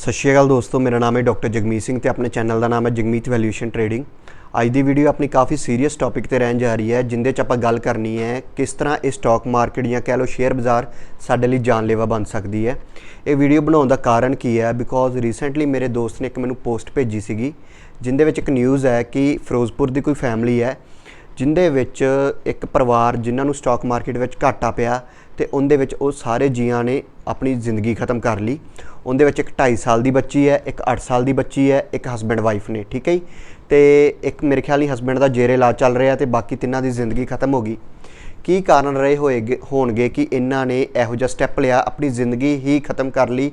ਸਤਿ ਸ਼੍ਰੀ ਅਕਾਲ ਦੋਸਤੋ, ਮੇਰਾ ਨਾਮ ਹੈ ਡਾਕਟਰ ਜਗਮੀਤ ਸਿੰਘ ਤੇ ਆਪਣੇ ਚੈਨਲ ਦਾ ਨਾਮ ਹੈ ਜਗਮੀਤ ਵੈਲਿਊਏਸ਼ਨ ਟ੍ਰੇਡਿੰਗ। ਅੱਜ ਦੀ ਵੀਡੀਓ ਆਪਣੀ ਕਾਫੀ ਸੀਰੀਅਸ ਟੌਪਿਕ ਤੇ ਰਹਿਣ ਜਾ ਰਹੀ ਹੈ, ਜਿੰਦੇ 'ਚ ਆਪਾਂ ਗੱਲ ਕਰਨੀ ਹੈ ਕਿਸ ਤਰ੍ਹਾਂ ਇਹ ਸਟਾਕ ਮਾਰਕੀਟ ਜਾਂ ਕਹਿ ਲਓ ਸ਼ੇਅਰ ਬਾਜ਼ਾਰ ਸਾਡੇ ਲਈ ਜਾਨਲੇਵਾ ਬਣ ਸਕਦੀ ਹੈ। ਇਹ ਵੀਡੀਓ ਬਣਾਉਣ ਦਾ ਕਾਰਨ ਕੀ ਹੈ? ਬਿਕੋਜ਼ ਰੀਸੈਂਟਲੀ ਮੇਰੇ ਦੋਸਤ ਨੇ ਇੱਕ ਮੈਨੂੰ ਪੋਸਟ ਭੇਜੀ ਸੀਗੀ, ਜਿੰਦੇ ਵਿੱਚ ਇੱਕ ਨਿਊਜ਼ ਹੈ ਕਿ ਫਿਰੋਜ਼ਪੁਰ ਦੀ ਕੋਈ ਫੈਮਿਲੀ ਹੈ, ਜਿੰਦੇ ਵਿੱਚ ਇੱਕ ਪਰਿਵਾਰ ਜਿਨ੍ਹਾਂ ਨੂੰ ਸਟਾਕ ਮਾਰਕੀਟ ਵਿੱਚ ਘਾਟਾ ਪਿਆ ਤੇ ਉਹਦੇ ਵਿੱਚ ਉਹ ਸਾਰੇ ਜੀਆਂ ਨੇ ਆਪਣੀ ਜ਼ਿੰਦਗੀ ਖਤਮ ਕਰ ਲਈ। ਉਹਦੇ ਵਿੱਚ ਇੱਕ 2.5 ਸਾਲ ਦੀ ਬੱਚੀ ਹੈ, ਇੱਕ 8 ਸਾਲ ਦੀ ਬੱਚੀ ਹੈ, ਇੱਕ ਹਸਬੰਡ ਵਾਈਫ ਨੇ, ਠੀਕ ਹੈ ਜੀ? ਤੇ ਇੱਕ ਮੇਰੇ ਖਿਆਲ ਹੀ ਹਸਬੰਡ ਦਾ ਜੇਰੇ ਇਲਾਜ ਚੱਲ ਰਿਹਾ ਤੇ ਬਾਕੀ ਤਿੰਨਾਂ ਦੀ ਜ਼ਿੰਦਗੀ ਖਤਮ ਹੋ ਗਈ। ਕੀ ਕਾਰਨ ਰਹੇ ਹੋਏਗੇ, ਹੋਣਗੇ ਕਿ ਇਹਨਾਂ ਨੇ ਇਹੋ ਜਿਹਾ ਸਟੈਪ ਲਿਆ, ਆਪਣੀ ਜ਼ਿੰਦਗੀ ਹੀ ਖਤਮ ਕਰ ਲਈ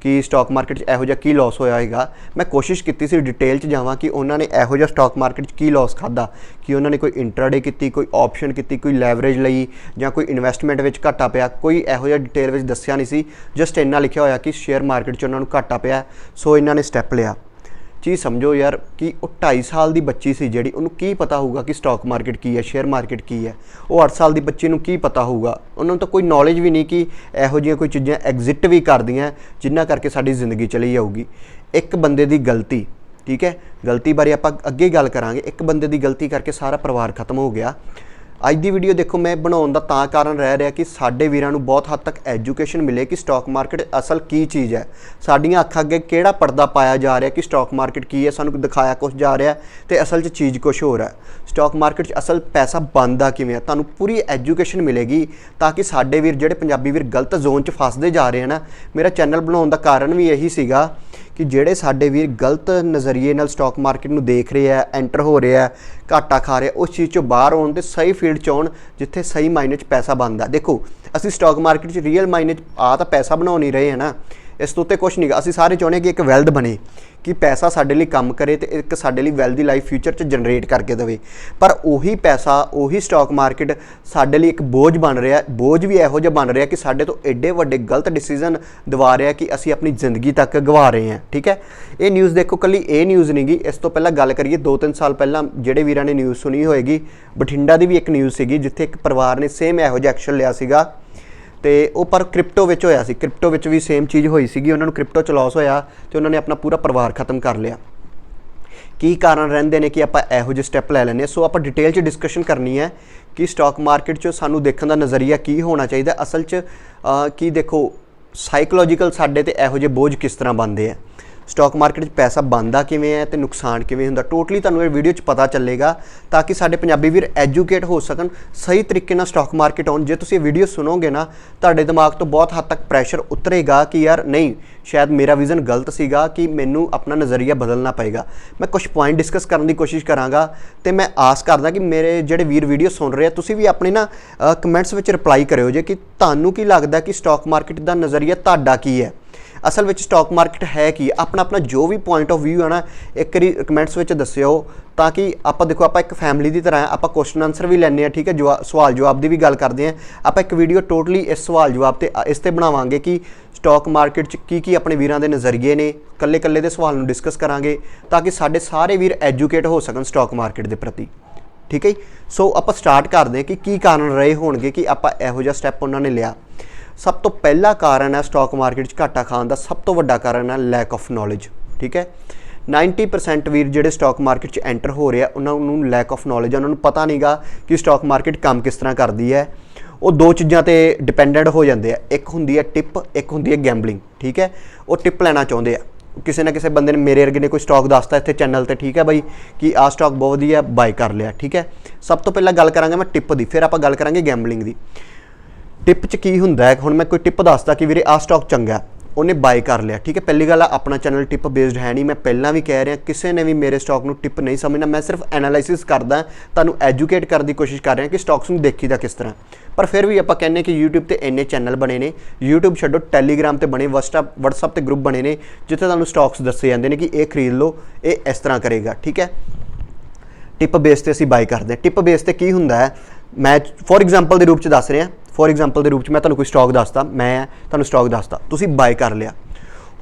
ਕਿ ਸਟਾਕ ਮਾਰਕੀਟ 'ਚ ਇਹੋ ਜਿਹਾ ਕੀ ਲਾਸ ਹੋਇਆ ਹੈਗਾ। ਮੈਂ ਕੋਸ਼ਿਸ਼ ਕੀਤੀ ਸੀ ਡਿਟੇਲ 'ਚ ਜਾਵਾਂ ਕਿ ਉਹਨਾਂ ਨੇ ਇਹੋ ਜਿਹਾ ਸਟਾਕ ਮਾਰਕੀਟ 'ਚ ਕੀ ਲਾਸ ਖਾਦਾ ਕਿ ਉਹਨਾਂ ਨੇ ਕੋਈ ਇੰਟਰਾਡੇ ਕੀਤੀ, ਕੋਈ ਆਪਸ਼ਨ ਕੀਤੀ, ਕੋਈ ਲੈਵਰੇਜ ਲਈ ਜਾਂ ਕੋਈ ਇਨਵੈਸਟਮੈਂਟ ਵਿੱਚ ਘਾਟਾ ਪਿਆ। ਕੋਈ ਇਹੋ ਜਿਹਾ ਡਿਟੇਲ ਵਿੱਚ ਦੱਸਿਆ ਨਹੀਂ ਸੀ। ਜਸਟ ਇੰਨਾ ਲਿਖਿਆ ਹੋਇਆ ਕਿ ਸ਼ੇਅਰ ਮਾਰਕੀਟ 'ਚ ਉਹਨਾਂ ਨੂੰ ਘਾਟਾ ਪਿਆ। ਸੋ ਇਹਨਾਂ ਨੇ ਸਟੈਪ ਲਿਆ। ਚੀਜ਼ ਸਮਝੋ ਯਾਰ ਕਿ ਉਹ 2.5 ਸਾਲ ਦੀ ਬੱਚੀ ਸੀ ਜਿਹੜੀ ਉਹਨੂੰ ਕੀ ਪਤਾ ਹੋਊਗਾ ਕਿ ਸਟਾਕ ਮਾਰਕੀਟ ਕੀ ਹੈ ਸ਼ੇਅਰ ਮਾਰਕੀਟ ਕੀ ਹੈ। ਉਹ 8 ਸਾਲ ਦੀ ਬੱਚੀ ਨੂੰ ਕੀ ਪਤਾ ਹੋਊਗਾ? ਉਹਨਾਂ ਨੂੰ ਤਾਂ ਕੋਈ ਨੌਲੇਜ ਵੀ ਨਹੀਂ ਕਿ ਇਹੋ ਜਿਹੀਆਂ ਕੋਈ ਚੀਜ਼ਾਂ ਐਗਜ਼ਿਟ ਵੀ ਕਰਦੀਆਂ ਜਿਨ੍ਹਾਂ ਕਰਕੇ ਸਾਡੀ ਜ਼ਿੰਦਗੀ ਚਲੀ ਜਾਊਗੀ। ਇੱਕ ਬੰਦੇ ਦੀ ਗਲਤੀ, ਠੀਕ ਹੈ? ਗਲਤੀ ਬਾਰੇ ਆਪਾਂ ਅੱਗੇ ਗੱਲ ਕਰਾਂਗੇ। ਇੱਕ ਬੰਦੇ ਦੀ ਗਲਤੀ ਕਰਕੇ ਸਾਰਾ ਪਰਿਵਾਰ ਖਤਮ ਹੋ ਗਿਆ। ਅੱਜ ਦੀ ਵੀਡੀਓ ਦੇਖੋ, ਮੈਂ ਬਣਾਉਣ ਦਾ ਤਾਂ ਕਾਰਨ ਰਹਿ ਰਿਹਾ ਕਿ ਸਾਡੇ ਵੀਰਾਂ ਨੂੰ ਬਹੁਤ ਹੱਦ ਤੱਕ ਐਜੂਕੇਸ਼ਨ ਮਿਲੇ ਕਿ ਸਟਾਕ ਮਾਰਕੀਟ ਅਸਲ ਕੀ ਚੀਜ਼ ਹੈ। ਸਾਡੀਆਂ ਅੱਖਾਂ ਅੱਗੇ ਕਿਹੜਾ ਪਰਦਾ ਪਾਇਆ ਜਾ ਰਿਹਾ ਕਿ ਸਟਾਕ ਮਾਰਕੀਟ ਕੀ ਹੈ, ਸਾਨੂੰ ਦਿਖਾਇਆ ਕੁਝ ਜਾ ਰਿਹਾ ਤੇ ਅਸਲ 'ਚ ਚੀਜ਼ ਕੁਝ ਹੋਰ ਹੈ। ਸਟਾਕ ਮਾਰਕੀਟ 'ਚ ਅਸਲ ਪੈਸਾ ਬਣਦਾ ਕਿਵੇਂ ਹੈ? ਤੁਹਾਨੂੰ ਪੂਰੀ ਐਜੂਕੇਸ਼ਨ ਮਿਲੇਗੀ ਤਾਂ ਕਿ ਸਾਡੇ ਵੀਰ ਜਿਹੜੇ ਪੰਜਾਬੀ ਵੀਰ ਗਲਤ ਜ਼ੋਨ 'ਚ ਫਸਦੇ ਜਾ ਰਹੇ ਹਨ, ਮੇਰਾ ਚੈਨਲ ਬਣਾਉਣ ਦਾ ਕਾਰਨ ਵੀ ਇਹੀ ਸੀਗਾ ਕਿ ਜਿਹੜੇ ਸਾਡੇ ਵੀਰ ਗਲਤ ਨਜ਼ਰੀਏ ਨਾਲ ਸਟਾਕ ਮਾਰਕੀਟ ਨੂੰ ਦੇਖ ਰਹੇ ਆ ਐਂਟਰ ਹੋ ਰਹੇ ਆ, ਘਾਟਾ ਖਾ ਰਹੇ ਉਸ ਚੀਜ਼ ਚੋਂ ਬਾਹਰ ਆਉਣ ਤੇ ਸਹੀ ਫੀਲਡ ਚ ਆਉਣ ਜਿੱਥੇ ਸਹੀ ਮਾਇਨੇ ਚ ਪੈਸਾ ਬਣਦਾ। ਦੇਖੋ, ਅਸੀਂ ਸਟਾਕ ਮਾਰਕੀਟ ਚ ਰੀਅਲ ਮਾਇਨੇ ਚ ਆ ਤਾਂ ਪੈਸਾ ਬਣਾਉ ਨਹੀਂ ਰਹੇ ਹੈ ਨਾ। ਇਸ ਤੋਂ ਉੱਤੇ ਕੁਝ ਨਹੀਂ ਅਸੀਂ ਸਾਰੇ ਚਾਹੁੰਦੇ ਕਿ ਇੱਕ ਵੈਲਦ ਬਣੇ, ਕਿ ਪੈਸਾ ਸਾਡੇ ਲਈ ਕੰਮ ਕਰੇ ਤੇ ਇੱਕ ਸਾਡੇ ਲਈ ਵੈਲਥ ਦੀ ਲਾਈਫ ਫਿਊਚਰ ਚ ਜਨਰੇਟ ਕਰਕੇ ਦੇਵੇ। ਪਰ ਉਹੀ ਪੈਸਾ, ਉਹੀ ਸਟਾਕ ਮਾਰਕੀਟ ਸਾਡੇ ਲਈ ਇੱਕ ਬੋਝ ਬਣ ਰਿਹਾ ਬੋਝ ਵੀ ਇਹੋ ਜਿਹਾ ਬਣ ਰਿਹਾ ਕਿ ਸਾਡੇ ਤੋਂ ਐਡੇ ਵੱਡੇ ਗਲਤ ਡਿਸੀਜਨ ਦਿਵਾ ਰਿਹਾ ਕਿ ਅਸੀਂ ਆਪਣੀ ਜ਼ਿੰਦਗੀ ਤੱਕ ਗਵਾ ਰਹੇ ਹਾਂ, ਠੀਕ ਹੈ? ਇਹ ਨਿਊਜ਼ ਦੇਖੋ, ਕੱਲੀ ਇਹ ਨਿਊਜ਼ ਨਹੀਂ ਗੀ। ਇਸ ਤੋਂ ਪਹਿਲਾਂ ਗੱਲ ਕਰੀਏ 2-3 ਸਾਲ ਪਹਿਲਾਂ ਜਿਹੜੇ ਵੀਰਾਂ ਨੇ ਨਿਊਜ਼ ਸੁਣੀ ਹੋਏਗੀ, ਬਠਿੰਡਾ ਦੀ ਵੀ ਇੱਕ ਨਿਊਜ਼ ਸੀਗੀ, ਜਿੱਥੇ ਇੱਕ ਪਰਿਵਾਰ ਨੇ ਸੇਮ ਇਹੋ ਜਿਹਾ ਐਕਸ਼ਨ ਲਿਆ ਸੀਗਾ। ਤੇ ਉਹ ਪਰ ਕ੍ਰਿਪਟੋ ਵਿੱਚ ਹੋਇਆ ਸੀ। ਕ੍ਰਿਪਟੋ ਵਿੱਚ ਵੀ ਸੇਮ ਚੀਜ਼ ਹੋਈ ਸੀਗੀ। ਉਹਨਾਂ ਨੂੰ ਕ੍ਰਿਪਟੋ ਚ ਲਾਸ ਹੋਇਆ ਤੇ ਉਹਨਾਂ ਨੇ ਆਪਣਾ ਪੂਰਾ ਪਰਿਵਾਰ ਖਤਮ ਕਰ ਲਿਆ। ਕੀ ਕਾਰਨ ਰਹਿੰਦੇ ਨੇ ਕਿ ਆਪਾਂ ਇਹੋ ਜਿਹੇ ਸਟੈਪ ਲੈ ਲੈਂਦੇ ਹਾਂ? ਸੋ ਆਪਾਂ ਡਿਟੇਲ 'ਚ ਡਿਸਕਸ਼ਨ ਕਰਨੀ ਹੈ ਕਿ ਸਟਾਕ ਮਾਰਕੀਟ 'ਚ ਸਾਨੂੰ ਦੇਖਣ ਦਾ ਨਜ਼ਰੀਆ ਕੀ ਹੋਣਾ ਚਾਹੀਦਾ। ਅਸਲ 'ਚ ਕੀ ਦੇਖੋ ਸਾਈਕੋਲੋਜੀਕਲ ਸਾਡੇ ਤੇ ਇਹੋ ਜਿਹੇ ਬੋਝ ਕਿਸ ਤਰ੍ਹਾਂ ਬਣਦੇ ਆ? ਸਟਾਕ ਮਾਰਕੀਟ 'ਚ ਪੈਸਾ ਬਣਦਾ ਕਿਵੇਂ ਹੈ ਤੇ ਨੁਕਸਾਨ ਕਿਵੇਂ ਹੁੰਦਾ? ਟੋਟਲੀ ਤੁਹਾਨੂੰ ਇਹ ਵੀਡੀਓ 'ਚ ਪਤਾ ਚੱਲੇਗਾ ਤਾਂ ਕਿ ਸਾਡੇ ਪੰਜਾਬੀ ਵੀਰ ਐਜੂਕੇਟ ਹੋ ਸਕਣ, ਸਹੀ ਤਰੀਕੇ ਨਾਲ ਸਟਾਕ ਮਾਰਕੀਟ ਆਉਣ। ਜੇ ਤੁਸੀਂ ਵੀਡੀਓ ਸੁਣੋਗੇ ਨਾ, ਤੁਹਾਡੇ ਦਿਮਾਗ ਤੋਂ ਬਹੁਤ ਹੱਦ ਤੱਕ ਪ੍ਰੈਸ਼ਰ ਉਤਰੇਗਾ ਕਿ ਯਾਰ ਨਹੀਂ, ਸ਼ਾਇਦ ਮੇਰਾ ਵਿਜ਼ਨ ਗਲਤ ਸੀਗਾ ਕਿ ਮੈਨੂੰ ਆਪਣਾ ਨਜ਼ਰੀਆ ਬਦਲਣਾ ਪਏਗਾ। ਮੈਂ ਕੁਝ ਪੁਆਇੰਟ ਡਿਸਕਸ ਕਰਨ ਦੀ ਕੋਸ਼ਿਸ਼ ਕਰਾਂਗਾ ਤੇ ਮੈਂ ਆਸ ਕਰਦਾ ਕਿ ਮੇਰੇ ਜਿਹੜੇ ਵੀਰ ਵੀਡੀਓ ਸੁਣ ਰਹੇ ਆ, ਤੁਸੀਂ ਵੀ ਆਪਣੇ ਨਾ ਕਮੈਂਟਸ ਵਿੱਚ ਰਿਪਲਾਈ ਕਰਿਓ ਜੇ ਕਿ ਤੁਹਾਨੂੰ ਕੀ ਲੱਗਦਾ ਕਿ ਸਟਾਕ ਮਾਰਕੀਟ ਦਾ ਨਜ਼ਰੀਆ ਤੁਹਾਡਾ ਕੀ ਹੈ? ਅਸਲ ਵਿੱਚ ਸਟਾਕ ਮਾਰਕੀਟ ਹੈ ਕੀ? ਆਪਣਾ ਆਪਣਾ ਜੋ ਵੀ ਪੁਆਇੰਟ ਆਫ View ਹੈ ਨਾ, ਇੱਕ ਵਾਰੀ ਕਮੈਂਟਸ ਵਿੱਚ ਦੱਸਿਓ, ਤਾਂ ਕਿ ਆਪਾਂ ਦੇਖੋ, ਆਪਾਂ ਇੱਕ ਫੈਮਿਲੀ ਦੀ ਤਰ੍ਹਾਂ ਆਪਾਂ ਕੁਐਸਚਨ ਆਨਸਰ ਵੀ ਲੈਣੇ ਆ ਠੀਕ ਹੈ? ਜਵਾ- ਸਵਾਲ ਜਵਾਬ ਦੀ ਵੀ ਗੱਲ ਕਰਦੇ ਆ ਆਪਾਂ ਇੱਕ ਵੀਡੀਓ ਟੋਟਲੀ ਇਸ ਸਵਾਲ ਜਵਾਬ ਤੇ ਇਸ ਤੇ ਬਣਾਵਾਂਗੇ ਕਿ ਸਟਾਕ ਮਾਰਕੀਟ 'ਚ ਕੀ ਕੀ ਆਪਣੇ ਵੀਰਾਂ ਦੇ ਨਜ਼ਰੀਏ ਨੇ ਕੱਲੇ ਕੱਲੇ ਦੇ ਸਵਾਲ ਨੂੰ ਡਿਸਕਸ ਕਰਾਂਗੇ, ਤਾਂ ਕਿ ਸਾਡੇ ਸਾਰੇ ਵੀਰ ਐਜੂਕੇਟ ਹੋ ਸਕਣ ਸਟਾਕ ਮਾਰਕੀਟ ਦੇ ਪ੍ਰਤੀ। ਠੀਕ ਹੈ ਜੀ? ਸੋ ਆਪਾਂ ਸਟਾਰਟ ਕਰਦੇ ਹਾਂ ਕਿ ਕੀ ਕਾਰਨ ਰਹੇ ਹੋਣਗੇ ਕਿ ਆਪਾਂ ਇਹੋ ਜਿਹਾ ਸਟੈਪ ਉਹਨਾਂ ਨੇ ਲਿਆ। ਸਭ ਤੋਂ ਪਹਿਲਾ ਕਾਰਨ ਹੈ ਸਟਾਕ ਮਾਰਕੀਟ 'ਚ ਘਾਟਾ ਖਾਣ ਦਾ ਸਭ ਤੋਂ ਵੱਡਾ ਕਾਰਨ ਹੈ ਲੈਕ ਆਫ ਨੌਲੇਜ ਠੀਕ ਹੈ? 90% ਵੀਰ ਜਿਹੜੇ ਸਟਾਕ ਮਾਰਕੀਟ 'ਚ ਐਂਟਰ ਹੋ ਰਹੇ ਆ, ਉਹਨਾਂ ਨੂੰ ਲੈਕ ਆਫ ਨੌਲੇਜ ਉਹਨਾਂ ਨੂੰ ਪਤਾ ਨਹੀਂਗਾ ਕਿ ਸਟਾਕ ਮਾਰਕੀਟ ਕੰਮ ਕਿਸ ਤਰ੍ਹਾਂ ਕਰਦੀ ਹੈ। ਉਹ ਦੋ ਚੀਜ਼ਾਂ ਤੇ ਡਿਪੈਂਡੈਂਟ ਹੋ ਜਾਂਦੇ ਆ, ਇੱਕ ਹੁੰਦੀ ਹੈ ਟਿਪ ਇੱਕ ਹੁੰਦੀ ਹੈ ਗੈਂਬਲਿੰਗ ਠੀਕ ਹੈ? ਉਹ ਟਿਪ ਲੈਣਾ ਚਾਹੁੰਦੇ ਆ। ਕਿਸੇ ਨਾ ਕਿਸੇ ਬੰਦੇ ਨੇ ਮੇਰੇ ਵਰਗੇ ਨੇ ਕੋਈ ਸਟਾਕ ਦੱਸਤਾ ਇੱਥੇ ਚੈਨਲ ਤੇ, ਠੀਕ ਹੈ ਬਾਈ, ਕਿ ਆਹ ਸਟਾਕ ਬਹੁਤ ਵਧੀਆ ਬਾਈ ਕਰ ਲਿਆ, ਠੀਕ ਹੈ? ਸਭ ਤੋਂ ਪਹਿਲਾਂ ਗੱਲ ਕਰਾਂਗੇ ਮੈਂ ਟਿਪ ਦੀ, ਫਿਰ ਆਪਾਂ ਗੱਲ ਕਰਾਂਗੇ ਗੈਂਬਲਿੰਗ ਦੀ। ਟਿਪ ਚ ਕੀ ਹੁੰਦਾ ਹੈ? ਹੁਣ ਮੈਂ ਕੋਈ ਟਿਪ ਦੱਸਦਾ ਕਿ ਵੀਰੇ ਆਹ ਸਟਾਕ ਚੰਗਾ ਉਹਨੇ ਬਾਈ ਕਰ ਲਿਆ, ਠੀਕ ਹੈ? ਪਹਿਲੀ ਗੱਲ ਆ, ਆਪਣਾ ਚੈਨਲ ਟਿਪ ਬੇਸਡ ਹੈ ਨਹੀਂ। ਮੈਂ ਪਹਿਲਾਂ ਵੀ ਕਹਿ ਰਿਹਾ, ਕਿਸੇ ਨੇ ਵੀ ਮੇਰੇ ਸਟਾਕ ਨੂੰ ਟਿਪ ਨਹੀਂ ਸਮਝਣਾ। ਮੈਂ ਸਿਰਫ ਐਨਾਲਾਈਸਿਸ ਕਰਦਾ ਤੁਹਾਨੂੰ ਐਜੂਕੇਟ ਕਰਨ ਦੀ ਕੋਸ਼ਿਸ਼ ਕਰ ਰਿਹਾ ਕਿ ਸਟਾਕਸ ਨੂੰ ਦੇਖੀਦਾ ਕਿਸ ਤਰ੍ਹਾਂ। ਪਰ ਫਿਰ ਵੀ ਆਪਾਂ ਕਹਿੰਨੇ ਕਿ YouTube ਤੇ ਇੰਨੇ ਚੈਨਲ ਬਣੇ ਨੇ। YouTube ਛੱਡੋ, Telegram ਤੇ ਬਣੇ, WhatsApp WhatsApp ਤੇ ਗਰੁੱਪ ਬਣੇ ਨੇ, ਜਿੱਥੇ ਤੁਹਾਨੂੰ ਸਟਾਕਸ ਦੱਸੇ ਜਾਂਦੇ ਨੇ ਕਿ ਇਹ ਖਰੀਦ ਲਓ, ਇਹ ਇਸ ਤਰ੍ਹਾਂ ਕਰੇਗਾ, ਠੀਕ ਹੈ? ਟਿਪ ਬੇਸ ਤੇ ਅਸੀਂ ਬਾਈ ਕਰਦੇ ਹਾਂ। ਟਿਪ ਬੇਸ ਤੇ ਕੀ ਹੁੰਦਾ ਹੈ? ਮੈਂ ਫੋਰ ਐਗਜ਼ਾਮਪਲ ਦੇ ਰੂਪ ਚ ਦੱਸ ਰਿਹਾ ਫੋਰ ਐਗਜ਼ਾਮਪਲ ਦੇ ਰੂਪ ਚ ਮੈਂ ਤੁਹਾਨੂੰ ਕੋਈ ਸਟਾਕ ਦੱਸਦਾ, ਮੈਂ ਤੁਹਾਨੂੰ ਸਟਾਕ ਦੱਸਦਾ, ਤੁਸੀਂ ਬਾਈ ਕਰ ਲਿਆ।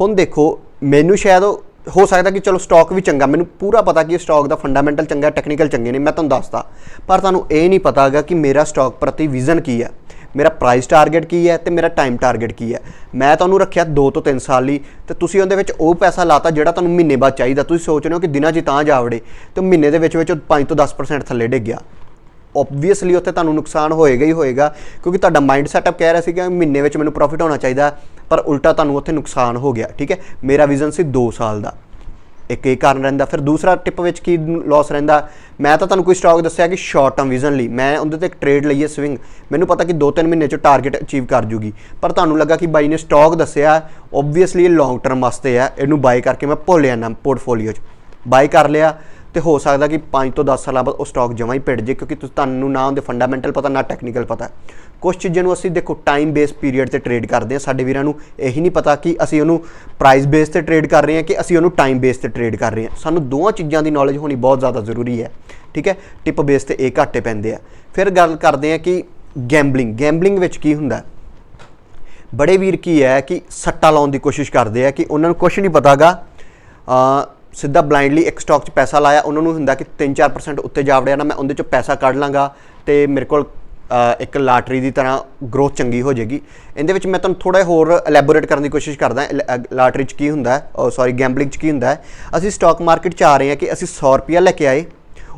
ਹੁਣ ਦੇਖੋ, ਮੈਨੂੰ ਸ਼ਾਇਦ ਉਹ ਹੋ ਸਕਦਾ ਕਿ ਚਲੋ ਸਟਾਕ ਵੀ ਚੰਗਾ, ਮੈਨੂੰ ਪੂਰਾ ਪਤਾ ਕਿ ਸਟਾਕ ਦਾ ਫੰਡਾਮੈਂਟਲ ਚੰਗਾ ਟੈਕਨੀਕਲ ਚੰਗੇ ਨੇ, ਮੈਂ ਤੁਹਾਨੂੰ ਦੱਸਦਾ। ਪਰ ਤੁਹਾਨੂੰ ਇਹ ਨਹੀਂ ਪਤਾ ਹੈਗਾ ਕਿ ਮੇਰਾ ਸਟਾਕ ਪ੍ਰਤੀ ਵਿਜ਼ਨ ਕੀ ਹੈ, ਮੇਰਾ ਪ੍ਰਾਈਸ ਟਾਰਗੇਟ ਕੀ ਹੈ ਤੇ ਮੇਰਾ ਟਾਈਮ ਟਾਰਗੇਟ ਕੀ ਹੈ। ਮੈਂ ਤੁਹਾਨੂੰ ਰੱਖਿਆ 2 ਤੋਂ 3 ਸਾਲ ਲਈ, ਤੇ ਤੁਸੀਂ ਉਹਦੇ ਵਿੱਚ ਉਹ ਪੈਸਾ ਲਾਤਾ ਜਿਹੜਾ ਤੁਹਾਨੂੰ ਮਹੀਨੇ ਬਾਅਦ ਚਾਹੀਦਾ। ਤੁਸੀਂ ਸੋਚ ਰਹੇ ਹੋ ਕਿ ਦਿਨਾਂ 'ਚ ਤਾਂ ਜਾ ਵੜੇ ਤੇ ਮਹੀਨੇ ਦੇ ਵਿੱਚ ਵਿੱਚ 5 ਤੋਂ 10% ਥੱਲੇ ਡਿੱਗ ਗਿਆ। ਓਬਵੀਅਸਲੀ ਉੱਥੇ ਤੁਹਾਨੂੰ ਨੁਕਸਾਨ ਹੋਏਗਾ ਹੀ ਹੋਏਗਾ, ਕਿਉਂਕਿ ਤੁਹਾਡਾ ਮਾਈਂਡ ਸੈਟਅਪ ਕਹਿ ਰਿਹਾ ਸੀ ਕਿ ਮਹੀਨੇ ਵਿੱਚ ਮੈਨੂੰ ਪ੍ਰੋਫਿਟ ਹੋਣਾ ਚਾਹੀਦਾ, ਪਰ ਉਲਟਾ ਤੁਹਾਨੂੰ ਉੱਥੇ ਨੁਕਸਾਨ ਹੋ ਗਿਆ, ਠੀਕ ਹੈ? ਮੇਰਾ ਵਿਜ਼ਨ ਸੀ 2 ਸਾਲ ਦਾ। ਇੱਕ ਇਹ ਕਾਰਨ ਰਹਿੰਦਾ, ਫਿਰ ਦੂਸਰਾ ਟਿਪ ਵਿੱਚ ਕੀ ਲਾਸ ਰਹਿੰਦਾ? ਮੈਂ ਤਾਂ ਤੁਹਾਨੂੰ ਕੋਈ ਸਟਾਕ ਦੱਸਿਆ ਕਿ ਸ਼ਾਰਟ ਟਰਮ ਵਿਜ਼ਨ ਲਈ, ਮੈਂ ਉਹਦੇ ਤੇ ਇੱਕ ਟ੍ਰੇਡ ਲਈ ਹੈ ਸਵਿੰਗ ਮੈਨੂੰ ਪਤਾ ਕਿ 2-3 ਮਹੀਨੇ ਚ ਟਾਰਗੇਟ ਅਚੀਵ ਕਰ ਜੂਗੀ, ਪਰ ਤੁਹਾਨੂੰ ਲੱਗਾ ਕਿ ਬਾਈ ਨੇ ਸਟਾਕ ਦੱਸਿਆ ਓਬਵੀਅਸਲੀ ਇਹ ਲੌਂਗ ਟਰਮ ਵਾਸਤੇ ਹੈ, ਇਹਨੂੰ ਬਾਈ ਕਰਕੇ ਮੈਂ ਭੁੱਲ ਜਾਣਾ ਪੋਰਟਫੋਲੀਓ 'ਚ। ਬਾਈ ਕਰ ਲਿਆ ਤੇ ਹੋ ਸਕਦਾ ਕਿ 5 ਤੋਂ 10 ਸਾਲਾਂ ਬਾਅਦ ਉਹ ਸਟਾਕ ਜਮਾਂ ਹੀ ਪਿਟ ਜੇ, ਕਿਉਂਕਿ ਤੁਸੀਂ ਤੁਹਾਨੂੰ ਨਾ ਉਹਦੇ ਫੰਡਾਮੈਂਟਲ ਪਤਾ, ਨਾ ਟੈਕਨੀਕਲ ਪਤਾ। ਕੁਝ ਚੀਜ਼ਾਂ ਨੂੰ ਅਸੀਂ ਦੇਖੋ ਟਾਈਮ ਬੇਸ ਪੀਰੀਅਡ ਤੇ ਟ੍ਰੇਡ ਕਰਦੇ ਹਾਂ। ਸਾਡੇ ਵੀਰਾਂ ਨੂੰ ਇਹੀ ਨਹੀਂ ਪਤਾ ਕਿ ਅਸੀਂ ਉਹਨੂੰ ਪ੍ਰਾਈਸ ਬੇਸ ਤੇ ਟ੍ਰੇਡ ਕਰ ਰਹੇ ਹਾਂ ਕਿ ਅਸੀਂ ਉਹਨੂੰ ਟਾਈਮ ਬੇਸ ਤੇ ਟ੍ਰੇਡ ਕਰ ਰਹੇ ਹਾਂ। ਸਾਨੂੰ ਦੋਵਾਂ ਚੀਜ਼ਾਂ ਦੀ ਨੌਲੇਜ ਹੋਣੀ ਬਹੁਤ ਜ਼ਿਆਦਾ ਜ਼ਰੂਰੀ ਹੈ, ਠੀਕ ਹੈ? ਟਿਪ ਬੇਸ ਤੇ ਇਹ ਘਾਟੇ ਪੈਂਦੇ ਆ। ਫਿਰ ਗੱਲ ਕਰਦੇ ਹਾਂ ਕਿ ਗੈਂਬਲਿੰਗ ਗੈਂਬਲਿੰਗ ਵਿੱਚ ਕੀ ਹੁੰਦਾ? ਬੜੇ ਵੀਰ ਕੀ ਹੈ ਕਿ ਸੱਟਾ ਲਾਉਣ ਦੀ ਕੋਸ਼ਿਸ਼ ਕਰਦੇ ਆ ਕਿ ਉਹਨਾਂ ਨੂੰ ਕੁਝ ਨਹੀਂ ਪਤਾਗਾ। ਅ ਸਿੱਧਾ ਬਲਾਈਂਡਲੀ ਇੱਕ ਸਟਾਕ 'ਚ ਪੈਸਾ ਲਾਇਆ, ਉਹਨਾਂ ਨੂੰ ਹੁੰਦਾ ਕਿ 3-4% ਉੱਤੇ ਜਾ ਵੜਿਆ ਨਾ, ਮੈਂ ਉਹਦੇ 'ਚੋਂ ਪੈਸਾ ਕੱਢ ਲਾਂਗਾ ਤੇ ਮੇਰੇ ਕੋਲ ਇੱਕ ਲਾਟਰੀ ਦੀ ਤਰ੍ਹਾਂ ਗਰੋਥ ਚੰਗੀ ਹੋ ਜਾਏਗੀ। ਇਹਦੇ ਵਿੱਚ ਮੈਂ ਤੁਹਾਨੂੰ ਥੋੜਾ ਹੋਰ ਐਲੈਬੋਰੇਟ ਕਰਨ ਦੀ ਕੋਸ਼ਿਸ਼ ਕਰਦਾ ਲਾਟਰੀ 'ਚ ਕੀ ਹੁੰਦਾ ਹੈ ਸੌਰੀ ਗੈਂਬਲਿੰਗ 'ਚ ਕੀ ਹੁੰਦਾ ਹੈ। ਅਸੀਂ ਸਟਾਕ ਮਾਰਕੀਟ 'ਚ ਆ ਰਹੇ ਹਾਂ ਕਿ ਅਸੀਂ 100 ਰੁਪਿਆ ਲੈ ਕੇ ਆਏ,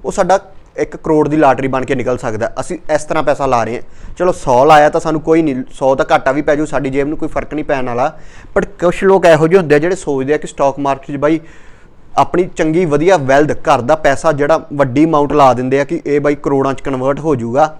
ਉਹ ਸਾਡਾ 1 ਕਰੋੜ ਦੀ ਲਾਟਰੀ ਬਣ ਕੇ ਨਿਕਲ ਸਕਦਾ ਅਸੀਂ ਇਸ ਤਰ੍ਹਾਂ ਪੈਸਾ ਲਾ ਰਹੇ ਹਾਂ। ਚਲੋ 100 ਲਾਇਆ ਤਾਂ ਸਾਨੂੰ ਕੋਈ ਨਹੀਂ 100 ਤਾਂ ਘਾਟਾ ਵੀ ਪੈ ਜਾਊ, ਸਾਡੀ ਜੇਬ ਨੂੰ ਕੋਈ ਫ਼ਰਕ ਨਹੀਂ ਪੈਣ ਵਾਲਾ। ਬਟ ਕੁਝ ਲੋਕ ਇਹੋ ਜਿਹੇ ਹੁੰਦੇ ਆ ਜਿਹੜੇ ਸੋਚਦੇ ਆ ਕਿ ਸਟਾਕ ਮਾਰਕੀਟ 'ਚ ਬਾਈ ਆਪਣੀ ਚੰਗੀ, ਵਧੀਆ ਵੈਲਥ ਘਰ ਦਾ ਪੈਸਾ ਜਿਹੜਾ ਵੱਡੀ ਅਮਾਉਂਟ ਲਾ ਦਿੰਦੇ ਆ ਕਿ ਇਹ ਬਾਈ ਕਰੋੜਾਂ 'ਚ ਕਨਵਰਟ ਹੋ ਜਾਊਗਾ।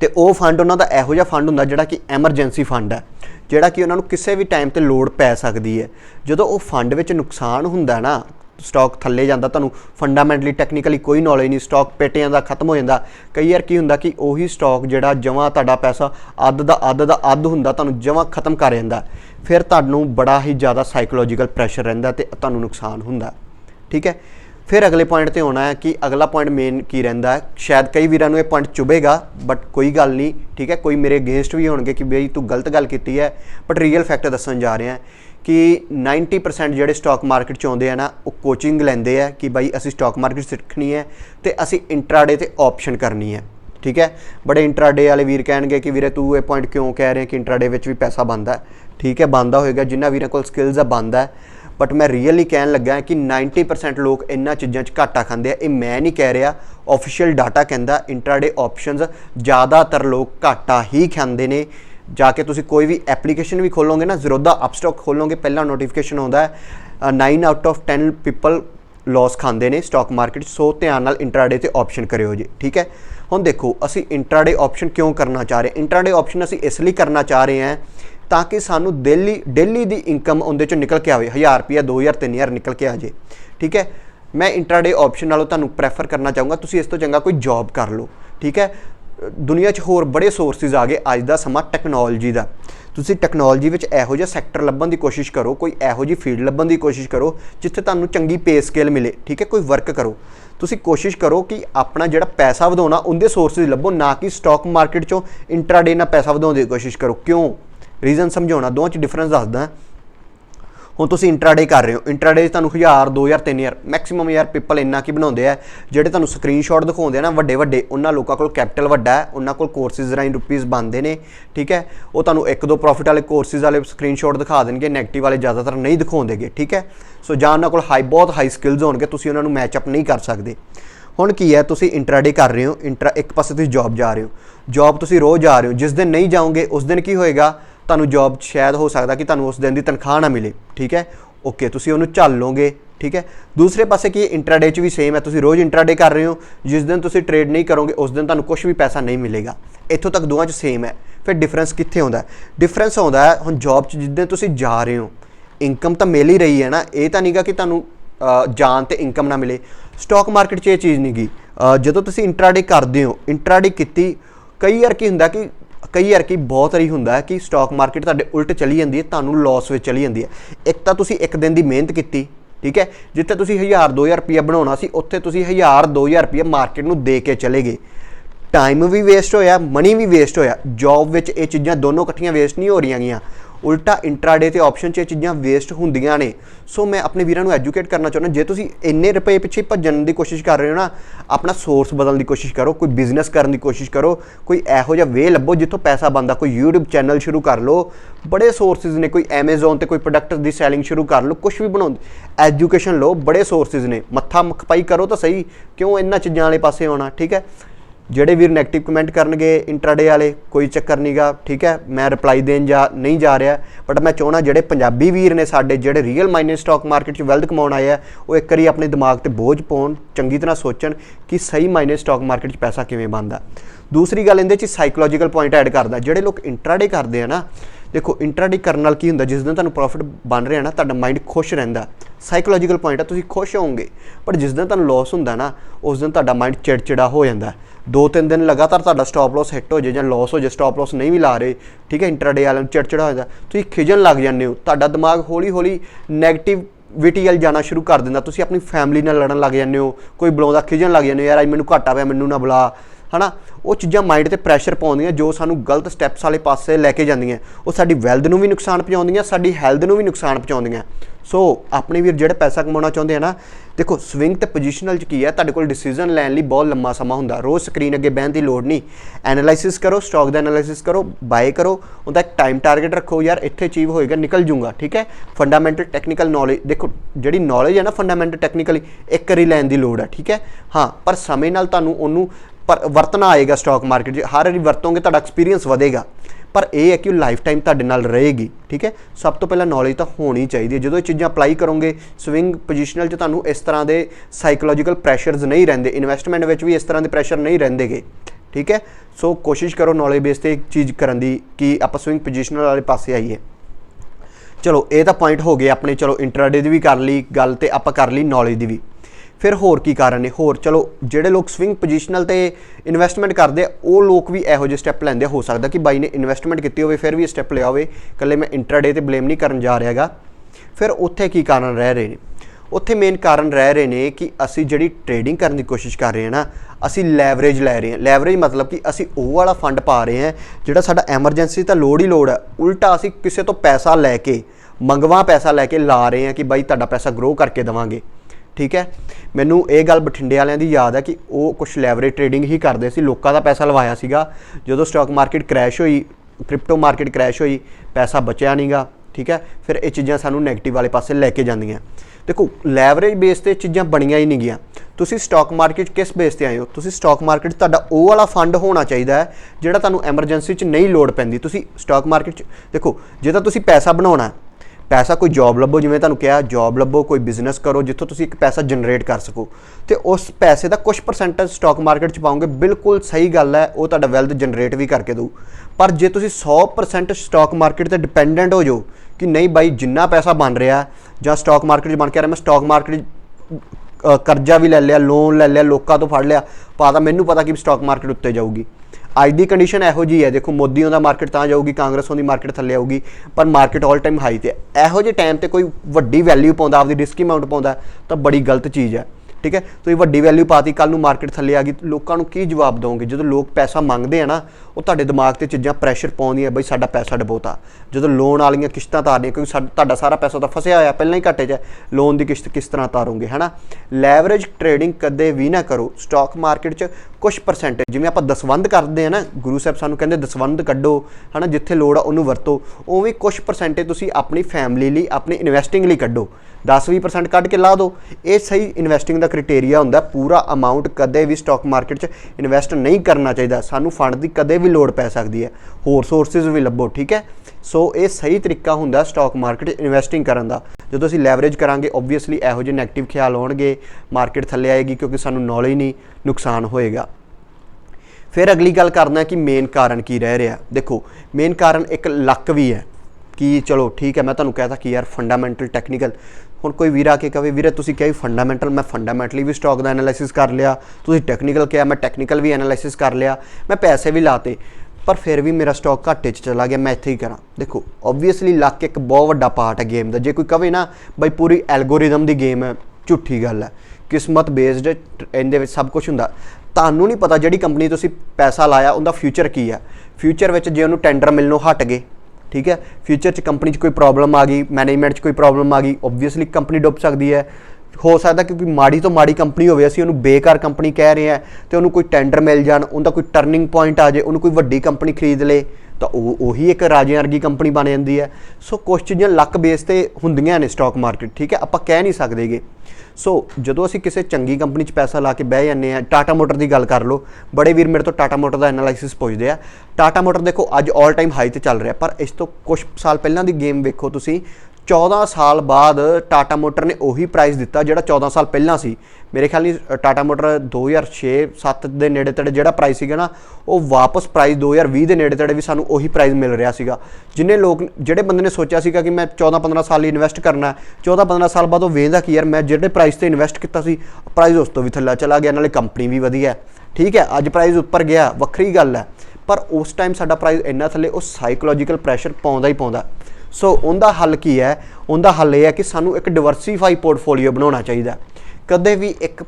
ਤੇ ਉਹ ਫੰਡ ਉਹਨਾਂ ਦਾ ਇਹੋ ਜਿਹਾ ਫੰਡ ਹੁੰਦਾ ਜਿਹੜਾ ਕਿ ਐਮਰਜੈਂਸੀ ਫੰਡ ਹੈ, ਜਿਹੜਾ ਕਿ ਉਹਨਾਂ ਨੂੰ ਕਿਸੇ ਵੀ ਟਾਈਮ ਤੇ ਲੋੜ ਪੈ ਸਕਦੀ ਹੈ। ਜਦੋਂ ਉਹ ਫੰਡ ਵਿੱਚ ਨੁਕਸਾਨ ਹੁੰਦਾ ਨਾ ਸਟਾਕ ਥੱਲੇ ਜਾਂਦਾ, ਤੁਹਾਨੂੰ ਫੰਡਾਮੈਂਟਲੀ ਟੈਕਨੀਕਲੀ ਕੋਈ ਨੌਲੇਜ ਨਹੀਂ ਸਟਾਕ ਪੇਟਿਆਂ ਦਾ ਖਤਮ ਹੋ ਜਾਂਦਾ। ਕਈ ਵਾਰ ਕੀ ਹੁੰਦਾ ਕਿ ਉਹੀ ਸਟਾਕ ਜਿਹੜਾ ਜਮਾ ਤੁਹਾਡਾ ਪੈਸਾ, ਅੱਧ ਦਾ ਅੱਧ ਦਾ ਅੱਧ ਹੁੰਦਾ, ਤੁਹਾਨੂੰ ਜਮਾ ਖਤਮ ਕਰ ਜਾਂਦਾ। ਫਿਰ ਤੁਹਾਨੂੰ ਬੜਾ ਹੀ ਜ਼ਿਆਦਾ ਸਾਈਕੋਲੋਜੀਕਲ ਪ੍ਰੈਸ਼ਰ ਰਹਿੰਦਾ ਤੇ ਤੁਹਾਨੂੰ ਨੁਕਸਾਨ ਹੁੰਦਾ। ਠੀਕ ਹੈ? ਫਿਰ ਅਗਲੇ ਪੁਆਇੰਟ ਤੇ ਆਉਣਾ ਹੈ ਕਿ ਅਗਲਾ ਪੁਆਇੰਟ ਮੇਨ ਕੀ ਰਹਿੰਦਾ ਹੈ। ਸ਼ਾਇਦ ਕਈ ਵੀਰਾਂ ਨੂੰ ਇਹ ਪੁਆਇੰਟ ਚੁਭੇਗਾ ਬਟ ਕੋਈ ਗੱਲ ਨਹੀਂ, ਠੀਕ ਹੈ? ਕੋਈ ਮੇਰੇ ਅਗੇਂਸਟ ਵੀ ਹੋਣਗੇ ਕਿ ਬਈ ਤੂੰ ਗਲਤ ਗੱਲ ਕੀਤੀ ਹੈ ਬਟ ਰੀਅਲ ਫੈਕਟ ਦੱਸਣ ਜਾ ਰਿਹਾ ਕਿ 90% ਜਿਹੜੇ ਸਟਾਕ ਮਾਰਕੀਟ ਚ ਆਉਂਦੇ ਆ ਨਾ, ਉਹ ਕੋਚਿੰਗ ਲੈਂਦੇ ਆ ਕਿ ਬਾਈ ਅਸੀਂ ਸਟਾਕ ਮਾਰਕੀਟ ਸਿੱਖਣੀ ਹੈ ਤੇ ਅਸੀਂ ਇੰਟਰਾਡੇ ਤੇ ਆਪਸ਼ਨ ਕਰਨੀ ਹੈ, ਠੀਕ ਹੈ? ਬੜੇ ਇੰਟਰਾਡੇ ਵਾਲੇ ਵੀਰ ਕਹਿਣਗੇ ਕਿ ਵੀਰੇ ਤੂੰ ਇਹ ਪੁਆਇੰਟ ਕਿਉਂ ਕਹਿ ਰਿਹਾ ਕਿ ਇੰਟਰਾਡੇ ਵਿੱਚ ਵੀ ਪੈਸਾ ਬਣਦਾ ਠੀਕ ਹੈ, ਬਣਦਾ ਹੋਏਗਾ ਜਿਨ੍ਹਾਂ ਵੀਰਾਂ ਕੋਲ ਸਕਿੱਲਸ ਆ, ਬਣਦਾ ਬਟ ਮੈਂ ਰੀਅਲੀ ਕਹਿਣ ਲੱਗਾ ਕਿ 90% ਲੋਕ ਇਹਨਾਂ ਚੀਜ਼ਾਂ 'ਚ ਘਾਟਾ ਖਾਂਦੇ ਆ। ਇਹ ਮੈਂ ਨਹੀਂ ਕਹਿ ਰਿਹਾ ਆਫੀਸ਼ੀਅਲ ਡਾਟਾ ਕਹਿੰਦਾ ਇੰਟਰਾਡੇ ਆਪਸ਼ਨਸ ਜ਼ਿਆਦਾਤਰ ਲੋਕ ਘਾਟਾ ਹੀ ਖਾਂਦੇ ਨੇ। ਜਾ ਕੇ ਤੁਸੀਂ ਕੋਈ ਵੀ ਐਪਲੀਕੇਸ਼ਨ ਵੀ ਖੋਲੋਗੇ ਨਾ ਜ਼ਰੋਦਾ ਅਪਸਟਾਕ ਖੋਲੋਗੇ, ਪਹਿਲਾ ਨੋਟੀਫਿਕੇਸ਼ਨ ਆਉਂਦਾ ਹੈ 9 ਆਊਟ ਆਫ 10 ਪੀਪਲ ਲਾਸ ਖਾਂਦੇ ਨੇ ਸਟਾਕ ਮਾਰਕੀਟ ਸੋ ਧਿਆਨ ਨਾਲ ਇੰਟਰਾਡੇ ਤੇ ਆਪਸ਼ਨ ਕਰਿਓ ਜੀ, ਠੀਕ ਹੈ? ਹੁਣ ਦੇਖੋ, ਅਸੀਂ ਇੰਟਰਾਡੇ ਆਪਸ਼ਨ ਕਿਉਂ ਕਰਨਾ ਚਾਹ ਰਹੇ? ਇੰਟਰਾਡੇ ਆਪਸ਼ਨ ਅਸੀਂ ਇਸ ਲਈ ਕਰਨਾ ਚਾਹ ਰਹੇ ਹਾਂ ਤਾਂ ਕਿ ਸਾਨੂੰ ਡੇਲੀ ਡੇਲੀ ਦੀ ਇਨਕਮ ਉਹਦੇ ਚੋਂ ਨਿਕਲ ਕੇ ਆਵੇ 1000 ਰੁਪਿਆ 2000 3000 ਨਿਕਲ ਕੇ ਆ ਜੇ, ਠੀਕ ਹੈ? ਮੈਂ ਇੰਟਰਾਡੇ ਆਪਸ਼ਨ ਨਾਲੋਂ ਤੁਹਾਨੂੰ ਪ੍ਰੈਫਰ ਕਰਨਾ ਚਾਹੂੰਗਾ, ਤੁਸੀਂ ਇਸ ਤੋਂ ਚੰਗਾ ਕੋਈ ਜੌਬ ਕਰ ਲਓ, ਠੀਕ ਹੈ? ਦੁਨੀਆ 'ਚ ਹੋਰ ਬੜੇ ਸੋਰਸਿਸ ਆ ਗਏ ਅੱਜ ਦਾ ਸਮਾਂ ਟੈਕਨੋਲੋਜੀ ਦਾ। ਤੁਸੀਂ ਟੈਕਨੋਲੋਜੀ ਵਿੱਚ ਇਹੋ ਜਿਹਾ ਸੈਕਟਰ ਲੱਭਣ ਦੀ ਕੋਸ਼ਿਸ਼ ਕਰੋ, ਕੋਈ ਇਹੋ ਜਿਹੀ ਫੀਲਡ ਲੱਭਣ ਦੀ ਕੋਸ਼ਿਸ਼ ਕਰੋ, ਜਿੱਥੇ ਤੁਹਾਨੂੰ ਚੰਗੀ ਪੇ ਸਕੇਲ ਮਿਲੇ, ਠੀਕ ਹੈ? ਕੋਈ ਵਰਕ ਕਰੋ। ਤੁਸੀਂ ਕੋਸ਼ਿਸ਼ ਕਰੋ ਕਿ ਆਪਣਾ ਜਿਹੜਾ ਪੈਸਾ ਵਧਾਉਣਾ, ਉਹਦੇ ਸੋਰਸਿਸ ਲੱਭੋ, ਨਾ ਕਿ ਸਟਾਕ ਮਾਰਕੀਟ 'ਚੋਂ ਇੰਟਰਾਡੇ ਨਾਲ ਪੈਸਾ ਵਧਾਉਣ ਦੀ ਕੋਸ਼ਿਸ਼ ਕਰੋ। ਕਿਉਂ? ਰੀਜ਼ਨ ਸਮਝਾਉਣਾ, ਦੋਵਾਂ 'ਚ ਡਿਫਰੈਂਸ ਦੱਸਦਾ। ਹੁਣ ਤੁਸੀਂ ਇੰਟਰਾਡੇ ਕਰ ਰਹੇ ਹੋ। ਇੰਟਰਾਡੇ 'ਚ ਤੁਹਾਨੂੰ 1000 2000 3000 ਮੈਕਸਿਮਮ ਯਾਰ ਪੀਪਲ ਇੰਨਾ ਕੀ ਬਣਾਉਂਦੇ ਆ, ਜਿਹੜੇ ਤੁਹਾਨੂੰ ਸਕਰੀਨਸ਼ਾਟ ਦਿਖਾਉਂਦੇ ਆ ਨਾ ਵੱਡੇ ਵੱਡੇ, ਉਹਨਾਂ ਲੋਕਾਂ ਕੋਲ ਕੈਪੀਟਲ ਵੱਡਾ ਹੈ, ਉਹਨਾਂ ਕੋਲ ਕੋਰਸਿਸ ਰਾਈਂ ਰੁਪੀਸ ਬਣਦੇ ਨੇ, ਠੀਕ ਹੈ? ਉਹ ਤੁਹਾਨੂੰ ਇੱਕ ਦੋ ਪ੍ਰੋਫਿਟ ਵਾਲੇ ਕੋਰਸਿਸ ਵਾਲੇ ਸਕਰੀਨਸ਼ਾਟ ਦਿਖਾ ਦੇਣਗੇ 네ਗੇਟਿਵ ਵਾਲੇ ਜ਼ਿਆਦਾਤਰ ਨਹੀਂ ਦਿਖਾਉਂਦੇਗੇ, ਠੀਕ ਹੈ? ਸੋ ਜਾਂ ਉਹਨਾਂ ਕੋਲ ਹਾਈ ਬਹੁਤ ਹਾਈ ਸਕਿੱਲਸ ਹੋਣਗੇ, ਤੁਸੀਂ ਉਹਨਾਂ ਨੂੰ ਮੈਚ ਅਪ ਨਹੀਂ ਕਰ ਸਕਦੇ। ਹੁਣ ਕੀ ਹੈ, ਤੁਸੀਂ ਇੰਟਰਾਡੇ ਕਰ ਰਹੇ ਹੋ ਇੰਟਰਾ ਇੱਕ ਪਾਸੇ ਤੁਸੀਂ ਜੌਬ ਜਾ ਰਹੇ ਹੋ। ਜੌਬ ਤੁਸੀਂ ਰੋਜ਼ ਜਾ ਰਹੇ ਹੋ, ਜਿਸ ਦਿਨ ਨਹੀਂ ਜਾਓਗੇ, ਉਸ ਦਿਨ ਕੀ ਹੋਏਗਾ? ਤੁਹਾਨੂੰ ਜੌਬ ਸ਼ਾਇਦ ਹੋ ਸਕਦਾ ਕਿ ਤੁਹਾਨੂੰ ਉਸ ਦਿਨ ਦੀ ਤਨਖਾਹ ਨਾ ਮਿਲੇ ਠੀਕ ਹੈ? ਓਕੇ ਤੁਸੀਂ ਉਹਨੂੰ ਝੱਲ ਲੋਗੇ ਠੀਕ ਹੈ? ਦੂਸਰੇ ਪਾਸੇ ਕੀ ਇੰਟਰਾਡੇ 'ਚ ਵੀ ਸੇਮ ਹੈ ਤੁਸੀਂ ਰੋਜ਼ ਇੰਟਰਾਡੇ ਕਰ ਰਹੇ ਹੋ ਜਿਸ ਦਿਨ ਤੁਸੀਂ ਟ੍ਰੇਡ ਨਹੀਂ ਕਰੋਗੇ ਉਸ ਦਿਨ ਤੁਹਾਨੂੰ ਕੁਝ ਵੀ ਪੈਸਾ ਨਹੀਂ ਮਿਲੇਗਾ। ਇੱਥੋਂ ਤੱਕ ਦੋਵਾਂ 'ਚ ਸੇਮ ਹੈ। ਫਿਰ ਡਿਫਰੈਂਸ ਕਿੱਥੇ ਆਉਂਦਾ ਡਿਫਰੈਂਸ ਆਉਂਦਾ ਹੈ ਹੁਣ ਜੌਬ 'ਚ ਜਿੱਦਾਂ ਤੁਸੀਂ ਜਾ ਰਹੇ ਹੋ। ਇਨਕਮ ਤਾਂ ਮਿਲ ਹੀ ਰਹੀ ਹੈ ਨਾ ਇਹ ਤਾਂ ਨਹੀਂਗਾ ਕਿ ਤੁਹਾਨੂੰ ਅ, ਜਾਨ ਤੇ ਇਨਕਮ ਨਾ ਮਿਲੇ। ਸਟਾਕ ਮਾਰਕੀਟ 'ਚ ਇਹ ਚੀਜ਼ ਨਹੀਂ ਗੀ। ਜਦੋਂ ਤੁਸੀਂ ਇੰਟਰਾਡੇ ਕਰਦੇ ਹੋ ਇੰਟਰਾਡੇ ਕੀਤੀ ਕਈ ਵਾਰ ਕੀ ਹੁੰਦਾ ਕਿ ਕਈ ਵਾਰ ਕੀ ਬਹੁਤ ਵਾਰੀ ਹੁੰਦਾ ਹੈ ਕਿ ਸਟਾਕ ਮਾਰਕੀਟ ਤੁਹਾਡੇ ਉਲਟ ਚਲੀ ਜਾਂਦੀ ਹੈ, ਤੁਹਾਨੂੰ ਲਾਸ ਵਿੱਚ ਚਲੀ ਜਾਂਦੀ ਹੈ। ਇੱਕ ਤਾਂ ਤੁਸੀਂ ਇੱਕ ਦਿਨ ਦੀ ਮਿਹਨਤ ਕੀਤੀ, ਠੀਕ ਹੈ? ਜਿੱਥੇ ਤੁਸੀਂ 1000 2000 ਰੁਪਏ ਬਣਾਉਣਾ ਸੀ, ਉੱਥੇ ਤੁਸੀਂ 1000 2000 ਰੁਪਏ ਮਾਰਕੀਟ ਨੂੰ ਦੇ ਕੇ ਚਲੇ ਗਏ। ਟਾਈਮ ਵੀ ਵੇਸਟ ਹੋਇਆ ਮਨੀ ਵੀ ਵੇਸਟ ਹੋਇਆ। ਜੌਬ ਵਿੱਚ ਇਹ ਚੀਜ਼ਾਂ ਦੋਨੋਂ ਇਕੱਠੀਆਂ ਵੇਸਟ ਨਹੀਂ ਹੋ ਰਹੀਆਂ ਗਈਆਂ ਉਲਟਾ ਇੰਟਰਾਡੇ ਤੇ ਆਪਸ਼ਨ 'ਚ ਇਹ ਚੀਜ਼ਾਂ ਵੇਸਟ ਹੁੰਦੀਆਂ ਨੇ। ਸੋ ਮੈਂ ਆਪਣੇ ਵੀਰਾਂ ਨੂੰ ਐਜੂਕੇਟ ਕਰਨਾ ਚਾਹੁੰਦਾ, ਜੇ ਤੁਸੀਂ ਇੰਨੇ ਰੁਪਏ ਪਿੱਛੇ ਭੱਜਣ ਦੀ ਕੋਸ਼ਿਸ਼ ਕਰ ਰਹੇ ਹੋ ਨਾ, ਆਪਣਾ ਸੋਰਸ ਬਦਲਣ ਦੀ ਕੋਸ਼ਿਸ਼ ਕਰੋ, ਕੋਈ ਬਿਜ਼ਨਸ ਕਰਨ ਦੀ ਕੋਸ਼ਿਸ਼ ਕਰੋ, ਕੋਈ ਇਹੋ ਜਿਹਾ ਵੇ ਲੱਭੋ ਜਿੱਥੋਂ ਪੈਸਾ ਬਣਦਾ, ਕੋਈ YouTube ਚੈਨਲ ਸ਼ੁਰੂ ਕਰ ਲਓ, ਬੜੇ ਸੋਰਸਿਸ ਨੇ, ਕੋਈ Amazon ਤੇ ਕੋਈ ਪ੍ਰੋਡਕਟ ਦੀ ਸੈਲਿੰਗ ਸ਼ੁਰੂ ਕਰ ਲਓ ਕੁਝ ਵੀ ਬਣਾਉਂ ਐਜੂਕੇਸ਼ਨ ਲਓ, ਬੜੇ ਸੋਰਸਿਸ ਨੇ, ਮੱਥਾ ਮਖਪਾਈ ਕਰੋ ਤਾਂ ਸਹੀ, ਕਿਉਂ ਇਹਨਾਂ ਚੀਜ਼ਾਂ ਵਾਲੇ ਪਾਸੇ ਆਉਣਾ, ਠੀਕ ਹੈ? ਜਿਹੜੇ ਵੀਰ 네ਗੇਟਿਵ ਕਮੈਂਟ ਕਰਨਗੇ ਇੰਟਰਾਡੇ ਵਾਲੇ, ਕੋਈ ਚੱਕਰ ਨਹੀਂਗਾ ਠੀਕ ਹੈ? ਮੈਂ ਰਿਪਲਾਈ ਦੇਣ ਜਾ, ਨਹੀਂ ਜਾ ਰਿਹਾ ਬਟ ਮੈਂ ਚਾਹਣਾ ਜਿਹੜੇ ਪੰਜਾਬੀ ਵੀਰ ਨੇ ਸਾਡੇ, ਜਿਹੜੇ ਰੀਅਲ ਮਾਈਨਡ ਸਟਾਕ ਮਾਰਕੀਟ 'ਚ ਵੈਲਥ ਕਮਾਉਣ ਆਏ ਆ, ਉਹ ਇੱਕ ਵਾਰੀ ਆਪਣੇ ਦਿਮਾਗ ਤੇ ਬੋਝ ਪਾਉਣ, ਚੰਗੀ ਤਰ੍ਹਾਂ ਸੋਚਣ ਕਿ ਸਹੀ ਮਾਈਨਡ ਸਟਾਕ ਮਾਰਕੀਟ 'ਚ ਪੈਸਾ ਕਿਵੇਂ ਬਣਦਾ। ਦੂਸਰੀ ਗੱਲ ਇਹਦੇ 'ਚ ਸਾਈਕੋਲੋਜੀਕਲ ਪੁਆਇੰਟ ਐਡ ਕਰਦਾ, ਜਿਹੜੇ ਲੋਕ ਇੰਟਰਾਡੇ ਕਰਦੇ ਆ ਨਾ, ਦੇਖੋ ਇੰਟਰਾਡੇ ਕਰਨ ਨਾਲ ਕੀ ਹੁੰਦਾ, ਜਿਸ ਦਿਨ ਤੁਹਾਨੂੰ ਪ੍ਰੋਫਿਟ ਬਣ ਰਿਹਾ ਨਾ, ਤੁਹਾਡਾ ਮਾਈਂਡ ਖੁਸ਼ ਰਹਿੰਦਾ। ਸਾਈਕੋਲੋਜੀਕਲ ਪੁਆਇੰਟ ਆ, ਤੁਸੀਂ ਖੁਸ਼ ਹੋਵੋਗੇ ਪਰ ਜਿਸ ਦਿਨ ਤੁਹਾਨੂੰ ਲਾਸ ਹੁੰਦਾ ਨਾ, ਉਸ ਦਿਨ ਤੁਹਾਡਾ ਮਾਈਂਡ ਚਿੜਚਿੜਾ ਹੋ ਜਾਂਦਾ। ਦੋ ਤਿੰਨ ਦਿਨ ਲਗਾਤਾਰ ਤੁਹਾਡਾ ਸਟਾਪ ਲਾਸ ਹਿੱਟ ਹੋ ਜੇ ਜਾਂ ਲਾਸ ਹੋ ਜੇ ਸਟਾਪ ਲਾਸ ਨਹੀਂ ਵੀ ਲਾ ਰਹੇ, ਠੀਕ ਹੈ ਇੰਟਰਡੇ ਵਾਲਿਆਂ ਨੂੰ ਚਿੜਚਿੜਾ ਹੋ ਜਾਂਦਾ ਤੁਸੀਂ ਖਿਜਣ ਲੱਗ ਜਾਂਦੇ ਹੋ। ਤੁਹਾਡਾ ਦਿਮਾਗ ਹੌਲੀ ਹੌਲੀ 네ਗੇਟਿਵ ਵਿਟੀਐਲ ਜਾਣਾ ਸ਼ੁਰੂ ਕਰ ਦਿੰਦਾ। ਤੁਸੀਂ ਆਪਣੀ ਫੈਮਿਲੀ ਨਾਲ ਲੜਨ ਲੱਗ ਜਾਂਦੇ ਹੋ, ਕੋਈ ਬੁਲਾਉਂਦਾ ਖਿਜਣ ਲੱਗ ਜਾਂਦੇ ਹੋ, ਯਾਰ, ਅੱਜ ਮੈਨੂੰ ਘਾਟਾ ਪਿਆ, ਮੈਨੂੰ ਨਾ ਬੁਲਾ। ਹਨਾ? ਉਹ ਚੀਜ਼ਾਂ ਮਾਈਂਡ ਤੇ ਪ੍ਰੈਸ਼ਰ ਪਾਉਂਦੀਆਂ ਜੋ ਸਾਨੂੰ ਗਲਤ ਸਟੈਪਸ ਵਾਲੇ ਪਾਸੇ ਲੈ ਕੇ ਜਾਂਦੀਆਂ। ਉਹ ਸਾਡੀ ਵੈਲਥ ਨੂੰ ਵੀ ਨੁਕਸਾਨ ਪਹੁੰਚਾਉਂਦੀਆਂ, ਸਾਡੀ ਹੈਲਥ ਨੂੰ ਵੀ ਨੁਕਸਾਨ ਪਹੁੰਚਾਉਂਦੀਆਂ। ਸੋ ਆਪਣੇ ਵੀਰ ਜਿਹੜੇ ਪੈਸਾ ਕਮਾਉਣਾ ਚਾਹੁੰਦੇ ਆ ਨਾ, ਦੇਖੋ ਸਵਿੰਗ ਤੇ ਪੋਜੀਸ਼ਨਲ ਚ ਕੀ ਹੈ? ਤੁਹਾਡੇ ਕੋਲ ਡਿਸੀਜਨ ਲੈਣ ਲਈ ਬਹੁਤ ਲੰਮਾ ਸਮਾਂ ਹੁੰਦਾ। ਰੋਜ਼ ਸਕਰੀਨ ਅੱਗੇ ਬਹਿਣ ਦੀ ਲੋੜ ਨਹੀਂ। ਐਨਾਲਾਈਸਿਸ ਕਰੋ ਸਟਾਕ ਦਾ ਐਨਾਲਾਈਸਿਸ ਕਰੋ ਬਾਏ ਕਰੋ। ਉਹਦਾ ਇੱਕ ਟਾਈਮ ਟਾਰਗੇਟ ਰੱਖੋ, ਯਾਰ, ਇੱਥੇ ਅਚੀਵ ਹੋਏਗਾ, ਨਿਕਲ ਜੂਗਾ। ਠੀਕ ਹੈ? ਫੰਡਾਮੈਂਟਲ ਟੈਕਨੀਕਲ ਨੌਲੇਜ ਦੇਖੋ, ਜਿਹੜੀ ਨੌਲੇਜ ਹੈ ਨਾ ਫੰਡਾਮੈਂਟਲ ਟੈਕਨੀਕਲੀ ਇੱਕ ਵਾਰੀ ਲੈਣ ਦੀ ਲੋੜ ਹੈ। ਠੀਕ ਹੈ? ਹਾਂ, ਪਰ ਸਮੇਂ ਨਾਲ ਤੁਹਾਨੂੰ ਉਹਨੂੰ ਪਰ ਵਰਤਣਾ ਆਏਗਾ ਸਟਾਕ ਮਾਰਕੀਟ 'ਚ। ਹਰ ਵਾਰੀ ਵਰਤੋਂਗੇ ਤੁਹਾਡਾ ਐਕਸਪੀਰੀਅੰਸ ਵਧੇਗਾ। ਪਰ ਇਹ ਹੈ ਕਿ ਉਹ ਲਾਈਫ ਟਾਈਮ ਤੁਹਾਡੇ ਨਾਲ ਰਹੇਗੀ, ਠੀਕ ਹੈ? ਸਭ ਤੋਂ ਪਹਿਲਾਂ ਨੌਲੇਜ ਤਾਂ ਹੋਣੀ ਚਾਹੀਦੀ ਹੈ। ਜਦੋਂ ਇਹ ਚੀਜ਼ਾਂ ਅਪਲਾਈ ਕਰੋਗੇ ਸਵਿੰਗ ਪੋਜੀਸ਼ਨਲ 'ਚ ਤੁਹਾਨੂੰ ਇਸ ਤਰ੍ਹਾਂ ਦੇ ਸਾਈਕੋਲੋਜੀਕਲ ਪ੍ਰੈਸ਼ਰਸ ਨਹੀਂ ਰਹਿੰਦੇ। ਇਨਵੈਸਟਮੈਂਟ ਵਿੱਚ ਵੀ ਇਸ ਤਰ੍ਹਾਂ ਦੇ ਪ੍ਰੈਸ਼ਰ ਨਹੀਂ ਰਹਿੰਦੇਗੇ, ਠੀਕ ਹੈ? ਸੋ ਕੋਸ਼ਿਸ਼ ਕਰੋ ਨੌਲੇਜ ਬੇਸ ਤੇ ਇੱਕ ਚੀਜ਼ ਕਰਨ ਦੀ ਕਿ ਆਪਾਂ ਸਵਿੰਗ ਪੋਜੀਸ਼ਨਲ ਵਾਲੇ ਪਾਸੇ ਆਈਏ। ਚਲੋ, ਇਹ ਤਾਂ ਪੁਆਇੰਟ ਹੋ ਗਏ ਆਪਣੇ। ਚਲੋ ਇੰਟਰਾਡੇ ਦੀ ਵੀ ਕਰ ਲਈ, ਗੱਲ ਤੇ ਆਪਾਂ ਕਰ ਲਈ ਨੌਲੇਜ ਦੀ ਵੀ। ਫਿਰ ਹੋਰ ਕੀ ਕਾਰਨ ਨੇ? ਹੋਰ, ਚਲੋ, ਜਿਹੜੇ ਲੋਕ ਸਵਿੰਗ ਪੋਜੀਸ਼ਨਲ ਤੇ ਇਨਵੈਸਟਮੈਂਟ ਕਰਦੇ ਆ, ਉਹ ਲੋਕ ਵੀ ਇਹੋ ਜਿਹੇ ਸਟੈਪ ਲੈਂਦੇ ਹੋ ਸਕਦਾ ਕਿ ਬਾਈ ਨੇ ਇਨਵੈਸਟਮੈਂਟ ਕੀਤੀ ਹੋਵੇ, ਫਿਰ ਵੀ ਇਹ ਸਟੈਪ ਲਿਆ ਹੋਵੇ। ਇਕੱਲੇ ਮੈਂ ਇੰਟਰਾਡੇ ਤੇ ਬਲੇਮ ਨਹੀਂ ਕਰਨ ਜਾ ਰਿਹਾਗਾ ਫਿਰ ਉੱਥੇ ਕੀ ਕਾਰਨ ਰਹਿ ਰਹੇ ਨੇ? ਉੱਥੇ ਮੇਨ ਕਾਰਨ ਰਹਿ ਰਹੇ ਨੇ ਕਿ ਅਸੀਂ ਜਿਹੜੀ ਟ੍ਰੇਡਿੰਗ ਕਰਨ ਦੀ ਕੋਸ਼ਿਸ਼ ਕਰ ਰਹੇ ਹਾਂ ਨਾ, ਅਸੀਂ ਲੈਵਰੇਜ ਲੈ ਰਹੇ ਹਾਂ। ਲੈਵਰੇਜ ਮਤਲਬ ਕਿ ਅਸੀਂ ਉਹ ਵਾਲਾ ਫੰਡ ਪਾ ਰਹੇ ਹਾਂ, ਜਿਹੜਾ ਸਾਡਾ ਐਮਰਜੈਂਸੀ ਤਾਂ ਲੋੜ ਹੀ ਲੋੜ ਹੈ ਉਲਟਾ ਅਸੀਂ ਕਿਸੇ ਤੋਂ ਪੈਸਾ ਲੈ ਕੇ, ਮੰਗਵਾ ਪੈਸਾ ਲੈ ਕੇ ਲਾ ਰਹੇ ਹਾਂ ਕਿ ਬਾਈ ਤੁਹਾਡਾ ਪੈਸਾ ਗਰੋ ਕਰਕੇ ਦੇਵਾਂਗੇ। ਠੀਕ ਹੈ? ਮੈਨੂੰ ਇਹ ਗੱਲ ਬਠਿੰਡੇ ਵਾਲਿਆਂ ਦੀ ਯਾਦ ਹੈ ਕਿ ਉਹ ਕੁਝ ਲੈਵਰੇਜ ਟ੍ਰੇਡਿੰਗ ਹੀ ਕਰਦੇ ਸੀ, ਲੋਕਾਂ ਦਾ ਪੈਸਾ ਲਵਾਇਆ ਸੀਗਾ। ਜਦੋਂ ਸਟਾਕ ਮਾਰਕੀਟ ਕ੍ਰੈਸ਼ ਹੋਈ ਕ੍ਰਿਪਟੋ ਮਾਰਕੀਟ ਕ੍ਰੈਸ਼ ਹੋਈ, ਪੈਸਾ ਬਚਿਆ ਨਹੀਂਗਾ ਠੀਕ ਹੈ? ਫਿਰ ਇਹ ਚੀਜ਼ਾਂ ਸਾਨੂੰ 네ਗੇਟਿਵ ਵਾਲੇ ਪਾਸੇ ਲੈ ਕੇ ਜਾਂਦੀਆਂ। ਦੇਖੋ ਲੈਵਰੇਜ ਬੇਸ ਤੇ ਚੀਜ਼ਾਂ ਬਣੀਆਂ ਹੀ ਨਹੀਂ ਗਿਆ ਤੁਸੀਂ ਸਟਾਕ ਮਾਰਕੀਟ ਕਿਸ ਬੇਸ ਤੇ ਆਏ ਹੋ? ਤੁਸੀਂ ਸਟਾਕ ਮਾਰਕੀਟ ਤੁਹਾਡਾ ਉਹ ਵਾਲਾ ਫੰਡ ਹੋਣਾ ਚਾਹੀਦਾ ਹੈ, ਜਿਹੜਾ ਤੁਹਾਨੂੰ ਐਮਰਜੈਂਸੀ 'ਚ ਨਹੀਂ ਲੋੜ ਪੈਂਦੀ। ਤੁਸੀਂ ਸਟਾਕ ਮਾਰਕੀਟ 'ਚ ਦੇਖੋ, ਜੇ ਤਾਂ ਤੁਸੀਂ ਪੈਸਾ ਬਣਾਉਣਾ ਪੈਸਾ ਕੋਈ ਜੌਬ ਲੱਭੋ, ਜਿਵੇਂ ਤੁਹਾਨੂੰ ਕਿਹਾ ਜੌਬ ਲੱਭੋ, ਕੋਈ ਬਿਜ਼ਨਸ ਕਰੋ, ਜਿੱਥੋਂ ਤੁਸੀਂ ਇੱਕ ਪੈਸਾ ਜਨਰੇਟ ਕਰ ਸਕੋ। ਤੇ ਉਸ ਪੈਸੇ ਦਾ ਕੁਝ ਪਰਸੈਂਟੇਜ ਸਟਾਕ ਮਾਰਕੀਟ 'ਚ ਪਾਉਂਗੇ ਬਿਲਕੁਲ ਸਹੀ ਗੱਲ ਹੈ, ਉਹ ਤੁਹਾਡਾ ਵੈਲਥ ਜਨਰੇਟ ਵੀ ਕਰਕੇ ਦਊ। ਪਰ ਜੇ ਤੁਸੀਂ 100% ਸਟਾਕ ਮਾਰਕੀਟ ਤੇ ਡਿਪੈਂਡੈਂਟ ਹੋ ਜਾਓ, ਕਿ ਨਹੀਂ ਬਾਈ, ਜਿੰਨਾ ਪੈਸਾ ਬਣ ਰਿਹਾ, ਜਾਂ ਸਟਾਕ ਮਾਰਕੀਟ 'ਚ ਬਣ ਕੇ ਆ ਰਿਹਾ, ਮੈਂ ਸਟਾਕ ਮਾਰਕੀਟ 'ਚ ਕਰਜ਼ਾ ਵੀ ਲੈ ਲਿਆ ਲੋਨ ਲੈ ਲਿਆ, ਲੋਕਾਂ ਤੋਂ ਫੜ ਲਿਆ ਪਤਾ ਮੈਨੂੰ ਪਤਾ ਕਿ ਸਟਾਕ ਮਾਰਕੀਟ ਉੱਤੇ ਜਾਊਗੀ। ਅੱਜ ਦੀ ਕੰਡੀਸ਼ਨ ਇਹੋ ਜੀ ਹੈ, ਦੇਖੋ ਮੋਦੀ ਦਾ ਮਾਰਕੀਟ ਤਾਂ ਜਾਊਗੀ, ਕਾਂਗਰਸੋਂ ਦੀ ਮਾਰਕੀਟ ਥੱਲੇ ਆਊਗੀ, ਪਰ ਮਾਰਕੀਟ ਆਲ ਟਾਈਮ ਹਾਈ ਤੇ ਇਹੋ ਜਿਹੇ ਟਾਈਮ ਤੇ ਕੋਈ ਵੱਡੀ ਵੈਲਿਊ ਪਾਉਂਦਾ, ਆਪਦੀ ਰਿਸਕ ਅਮਾਉਂਟ ਪਾਉਂਦਾ, ਤਾਂ ਬੜੀ ਗਲਤ ਚੀਜ਼ ਹੈ, ਠੀਕ ਹੈ? ਤੁਸੀਂ ਵੱਡੀ ਵੈਲਿਊ ਪਾਤੀ ਕੱਲ ਨੂੰ ਮਾਰਕੀਟ ਥੱਲੇ ਆ ਗਈ, ਲੋਕਾਂ ਨੂੰ ਕੀ ਜਵਾਬ ਦੋਗੇ ਜਦੋਂ ਲੋਕ ਪੈਸਾ ਮੰਗਦੇ ਆ ਨਾ, ਉਹ ਤੁਹਾਡੇ ਦਿਮਾਗ ਤੇ ਚੀਜ਼ਾਂ ਪ੍ਰੈਸ਼ਰ ਪਾਉਂਦੀਆਂ, ਬਈ ਸਾਡਾ ਪੈਸਾ ਡਬੋਤਾ। ਜਦੋਂ ਲੋਨ ਵਾਲੀਆਂ ਕਿਸ਼ਤਾਂ ਤਾਰਨੀਆਂ, ਕਿਉਂਕਿ ਸਾਡਾ- ਤੁਹਾਡਾ ਸਾਰਾ ਪੈਸਾ ਤਾਂ ਫਸਿਆ ਹੋਇਆ, ਪਹਿਲਾਂ ਹੀ ਘਾਟੇ 'ਚ ਲੋਨ ਦੀ ਕਿਸ਼ਤ ਕਿਸ ਤਰ੍ਹਾਂ ਤਾਰੋਗੇ, ਹਨਾ? ਲੈਵਰੇਜ ਟ੍ਰੇਡਿੰਗ ਕਦੇ ਵੀ ਨਾ ਕਰੋ ਸਟਾਕ ਮਾਰਕੀਟ 'ਚ ਕੁਝ ਪਰਸੈਂਟੇਜ ਜਿਵੇਂ ਆਪਾਂ ਦਸਵੰਧ ਕਰਦੇ ਆ ਨਾ, ਗੁਰੂ ਸਾਹਿਬ ਸਾਨੂੰ ਕਹਿੰਦੇ ਦਸਵੰਧ ਕੱਢੋ, ਹਨਾ, ਜਿੱਥੇ ਲੋੜ ਆ ਉਹਨੂੰ ਵਰਤੋ, ਉਵੇਂ ਕੁਝ ਪਰਸੈਂਟੇਜ ਤੁਸੀਂ ਆਪਣੀ ਫੈਮਿਲੀ ਲਈ, ਆਪਣੀ ਇਨਵੈਸਟਿੰਗ ਲਈ ਕੱਢੋ। 10-20% ਕੱਢ ਕੇ ਲਾ ਦਿਓ ਇਹ ਸਹੀ ਇਨਵੈਸਟਿੰਗ ਦਾ ਕ੍ਰਾਈਟੇਰੀਆ ਹੁੰਦਾ, ਪੂਰਾ ਅਮਾਉਂਟ ਕਦੇ ਵੀ ਸਟਾਕ ਮਾਰਕੀਟ 'ਚ ਇਨਵੈਸਟ ਨਹੀਂ ਕਰਨਾ ਚਾਹੀਦਾ। ਸਾਨੂੰ ਫੰਡ ਦੀ ਕਦੇ ਵੀ ਲੋੜ ਪੈ ਸਕਦੀ ਹੈ। ਹੋਰ ਸੋਰਸਸ ਵੀ ਲੱਭੋ, ਠੀਕ ਹੈ? ਸੋ ਇਹ ਸਹੀ ਤਰੀਕਾ ਹੁੰਦਾ ਸਟਾਕ ਮਾਰਕੀਟ 'ਚ ਇਨਵੈਸਟਿੰਗ ਕਰਨ ਦਾ। ਜਦੋਂ ਅਸੀਂ ਲੈਵਰੇਜ ਕਰਾਂਗੇ ਓਬਵੀਅਸਲੀ ਇਹੋ ਜਿਹੇ 네ਗੇਟਿਵ ਖਿਆਲ ਹੋਣਗੇ ਮਾਰਕੀਟ ਥੱਲੇ ਆਏਗੀ ਕਿਉਂਕਿ ਸਾਨੂੰ ਨੌਲੇਜ ਨਹੀਂ, ਨੁਕਸਾਨ ਹੋਏਗਾ। ਫਿਰ ਅਗਲੀ ਗੱਲ ਕਰਨਾ ਕਿ ਮੇਨ ਕਾਰਨ ਕੀ ਰਹਿ ਰਿਹਾ। ਦੇਖੋ ਮੇਨ ਕਾਰਨ ਇੱਕ ਲੱਕ ਵੀ ਹੈ ਕਿ ਚਲੋ ਠੀਕ ਹੈ, ਮੈਂ ਤੁਹਾਨੂੰ ਕਹਿਤਾ ਕਿ ਯਾਰ ਫੰਡਾਮੈਂਟਲ ਟੈਕਨੀਕਲ ਹੁਣ ਕੋਈ ਵੀਰ ਆ ਕੇ ਕਹੇ ਵੀਰੇ ਤੁਸੀਂ ਕਿਹਾ ਵੀ ਫੰਡਾਮੈਂਟਲ ਮੈਂ ਫੰਡਾਮੈਂਟਲੀ ਵੀ ਸਟਾਕ ਦਾ ਐਨਾਲਿਸਿਸ ਕਰ ਲਿਆ, ਤੁਸੀਂ ਟੈਕਨੀਕਲ ਕਿਹਾ, ਮੈਂ ਟੈਕਨੀਕਲ ਵੀ ਐਨਾਲਿਸਿਸ ਕਰ ਲਿਆ, ਮੈਂ ਪੈਸੇ ਵੀ ਲਾਤੇ। ਪਰ ਫਿਰ ਵੀ ਮੇਰਾ ਸਟਾਕ ਘਾਟੇ 'ਚ ਚਲਾ ਗਿਆ, ਮੈਂ ਇੱਥੇ ਹੀ ਕਰਾਂ। ਦੇਖੋ ਓਬਵੀਅਸਲੀ ਲੱਕ ਇੱਕ ਬਹੁਤ ਵੱਡਾ ਪਾਰਟ ਹੈ ਗੇਮ ਦਾ। ਜੇ ਕੋਈ ਕਵੇ ਨਾ, ਬਈ ਪੂਰੀ ਐਲਗੋਰਿਦਮ ਦੀ ਗੇਮ ਹੈ, ਝੂਠੀ ਗੱਲ ਹੈ। ਕਿਸਮਤ ਬੇਸਡ ਇਹਦੇ ਵਿੱਚ ਸਭ ਕੁਝ ਹੁੰਦਾ। ਤੁਹਾਨੂੰ ਨਹੀਂ ਪਤਾ ਜਿਹੜੀ ਕੰਪਨੀ ਤੁਸੀਂ ਪੈਸਾ ਲਾਇਆ, ਉਹਦਾ ਫਿਊਚਰ ਕੀ ਹੈ। ਫਿਊਚਰ ਵਿੱਚ ਜੇ ਉਹਨੂੰ ਟੈਂਡਰ ਮਿਲਣੋਂ ਹਟ ਗਏ, ਠੀਕ ਹੈ? ਫਿਊਚਰ 'ਚ ਕੰਪਨੀ 'ਚ ਕੋਈ ਪ੍ਰੋਬਲਮ ਆ ਗਈ ਮੈਨੇਜਮੈਂਟ 'ਚ ਕੋਈ ਪ੍ਰੋਬਲਮ ਆ ਗਈ ਓਬਵੀਅਸਲੀ ਕੰਪਨੀ ਡੁੱਬ ਸਕਦੀ ਹੈ। ਹੋ ਸਕਦਾ ਕਿਉਂਕਿ ਮਾੜੀ ਤੋਂ ਮਾੜੀ ਕੰਪਨੀ ਹੋਵੇ, ਅਸੀਂ ਉਹਨੂੰ ਬੇਕਾਰ ਕੰਪਨੀ ਕਹਿ ਰਹੇ ਹਾਂ ਤੇ ਉਹਨੂੰ ਕੋਈ ਟੈਂਡਰ ਮਿਲ ਜਾਣ, ਉਹਦਾ ਕੋਈ ਟਰਨਿੰਗ ਪੁਆਇੰਟ ਆ ਜਾਏ ਉਹਨੂੰ ਕੋਈ ਵੱਡੀ ਕੰਪਨੀ ਖਰੀਦ ਲੇ, ਤਾਂ ਉਹ, ਉਹੀ ਇੱਕ ਰਾਜੇ ਵਰਗੀ ਕੰਪਨੀ ਬਣ ਜਾਂਦੀ ਹੈ। ਸੋ ਕੁਝ ਚੀਜ਼ਾਂ ਲੱਕ ਬੇਸ ਤੇ ਹੁੰਦੀਆਂ ਨੇ ਸਟਾਕ ਮਾਰਕੀਟ ਠੀਕ ਹੈ? ਆਪਾਂ ਕਹਿ ਨਹੀਂ ਸਕਦੇਗੇ ਸੋ ਜਦੋਂ ਅਸੀਂ ਕਿਸੇ ਚੰਗੀ ਕੰਪਨੀ 'ਚ ਪੈਸਾ ਲਾ ਕੇ ਬਹਿ ਜਾਂਦੇ ਆ ਟਾਟਾ ਮੋਟਰ ਦੀ ਗੱਲ ਕਰ ਲਓ, ਬੜੇ ਵੀਰ ਮੇਰੇ ਤੋਂ ਟਾਟਾ ਮੋਟਰ ਦਾ ਐਨਾਲਾਈਸਿਸ ਪੁੱਛਦੇ ਆ। ਟਾਟਾ ਮੋਟਰ ਦੇਖੋ, ਅੱਜ 올 ਟਾਈਮ ਹਾਈ ਤੇ ਚੱਲ ਰਿਹਾ, ਪਰ ਇਸ ਤੋਂ ਕੁਝ ਸਾਲ ਪਹਿਲਾਂ ਦੀ ਗੇਮ ਵੇਖੋ ਤੁਸੀਂ 14 ਸਾਲ ਬਾਅਦ ਟਾਟਾ ਮੋਟਰ ਨੇ ਉਹੀ ਪ੍ਰਾਈਸ ਦਿੱਤਾ ਜਿਹੜਾ 14 ਸਾਲ ਪਹਿਲਾਂ ਸੀ। ਮੇਰੇ ਖਿਆਲ ਨਹੀਂ ਟਾਟਾ ਮੋਟਰ 2006-7 ਦੇ ਨੇੜੇ ਤੇੜੇ ਜਿਹੜਾ ਪ੍ਰਾਈਸ ਸੀਗਾ ਨਾ, ਉਹ ਵਾਪਸ ਪ੍ਰਾਈਸ 2020 ਦੇ ਨੇੜੇ ਤੇੜੇ ਵੀ ਸਾਨੂੰ ਉਹੀ ਪ੍ਰਾਈਸ ਮਿਲ ਰਿਹਾ ਸੀਗਾ। ਜਿੰਨੇ ਲੋਕ, ਜਿਹੜੇ ਬੰਦੇ ਨੇ ਸੋਚਿਆ ਸੀਗਾ ਕਿ ਮੈਂ 14-15 ਸਾਲ ਲਈ ਇਨਵੈਸਟ ਕਰਨਾ 14-15 ਸਾਲ ਬਾਅਦ ਉਹ ਵੇਖਦਾ ਕਿ ਯਾਰ ਮੈਂ ਜਿਹੜੇ ਪ੍ਰਾਈਸ ਤੇ ਇਨਵੈਸਟ ਕੀਤਾ ਸੀ ਪ੍ਰਾਈਸ ਉਸ ਤੋਂ ਵੀ ਥੱਲੇ ਚਲਾ ਗਿਆ, ਨਾਲੇ ਕੰਪਨੀ ਵੀ ਵਧੀਆ ਠੀਕ ਹੈ, ਅੱਜ ਪ੍ਰਾਈਸ ਉੱਪਰ ਗਿਆ, ਵੱਖਰੀ ਗੱਲ ਹੈ। ਪਰ ਉਸ ਟਾਈਮ ਸਾਡਾ ਪ੍ਰਾਈਸ ਇੰਨਾ ਥੱਲੇ, ਉਹ ਸਾਈਕੋਲੋਜੀਕਲ ਪ੍ਰੈਸ਼ਰ ਪਾਉਂਦਾ ਹੀ ਪਾਉਂਦਾ। ਸੋ ਉਹਦਾ ਹੱਲ ਕੀ ਹੈ? ਉਹਦਾ ਹੱਲ ਇਹ ਹੈ ਕਿ ਸਾਨੂੰ ਇੱਕ ਡਿਵਰਸੀਫਾਈ ਪੋਰਟਫੋਲੀਓ ਬਣਾਉਣਾ ਚਾਹੀਦਾ ਕਦੇ ਵੀ ਇੱਕ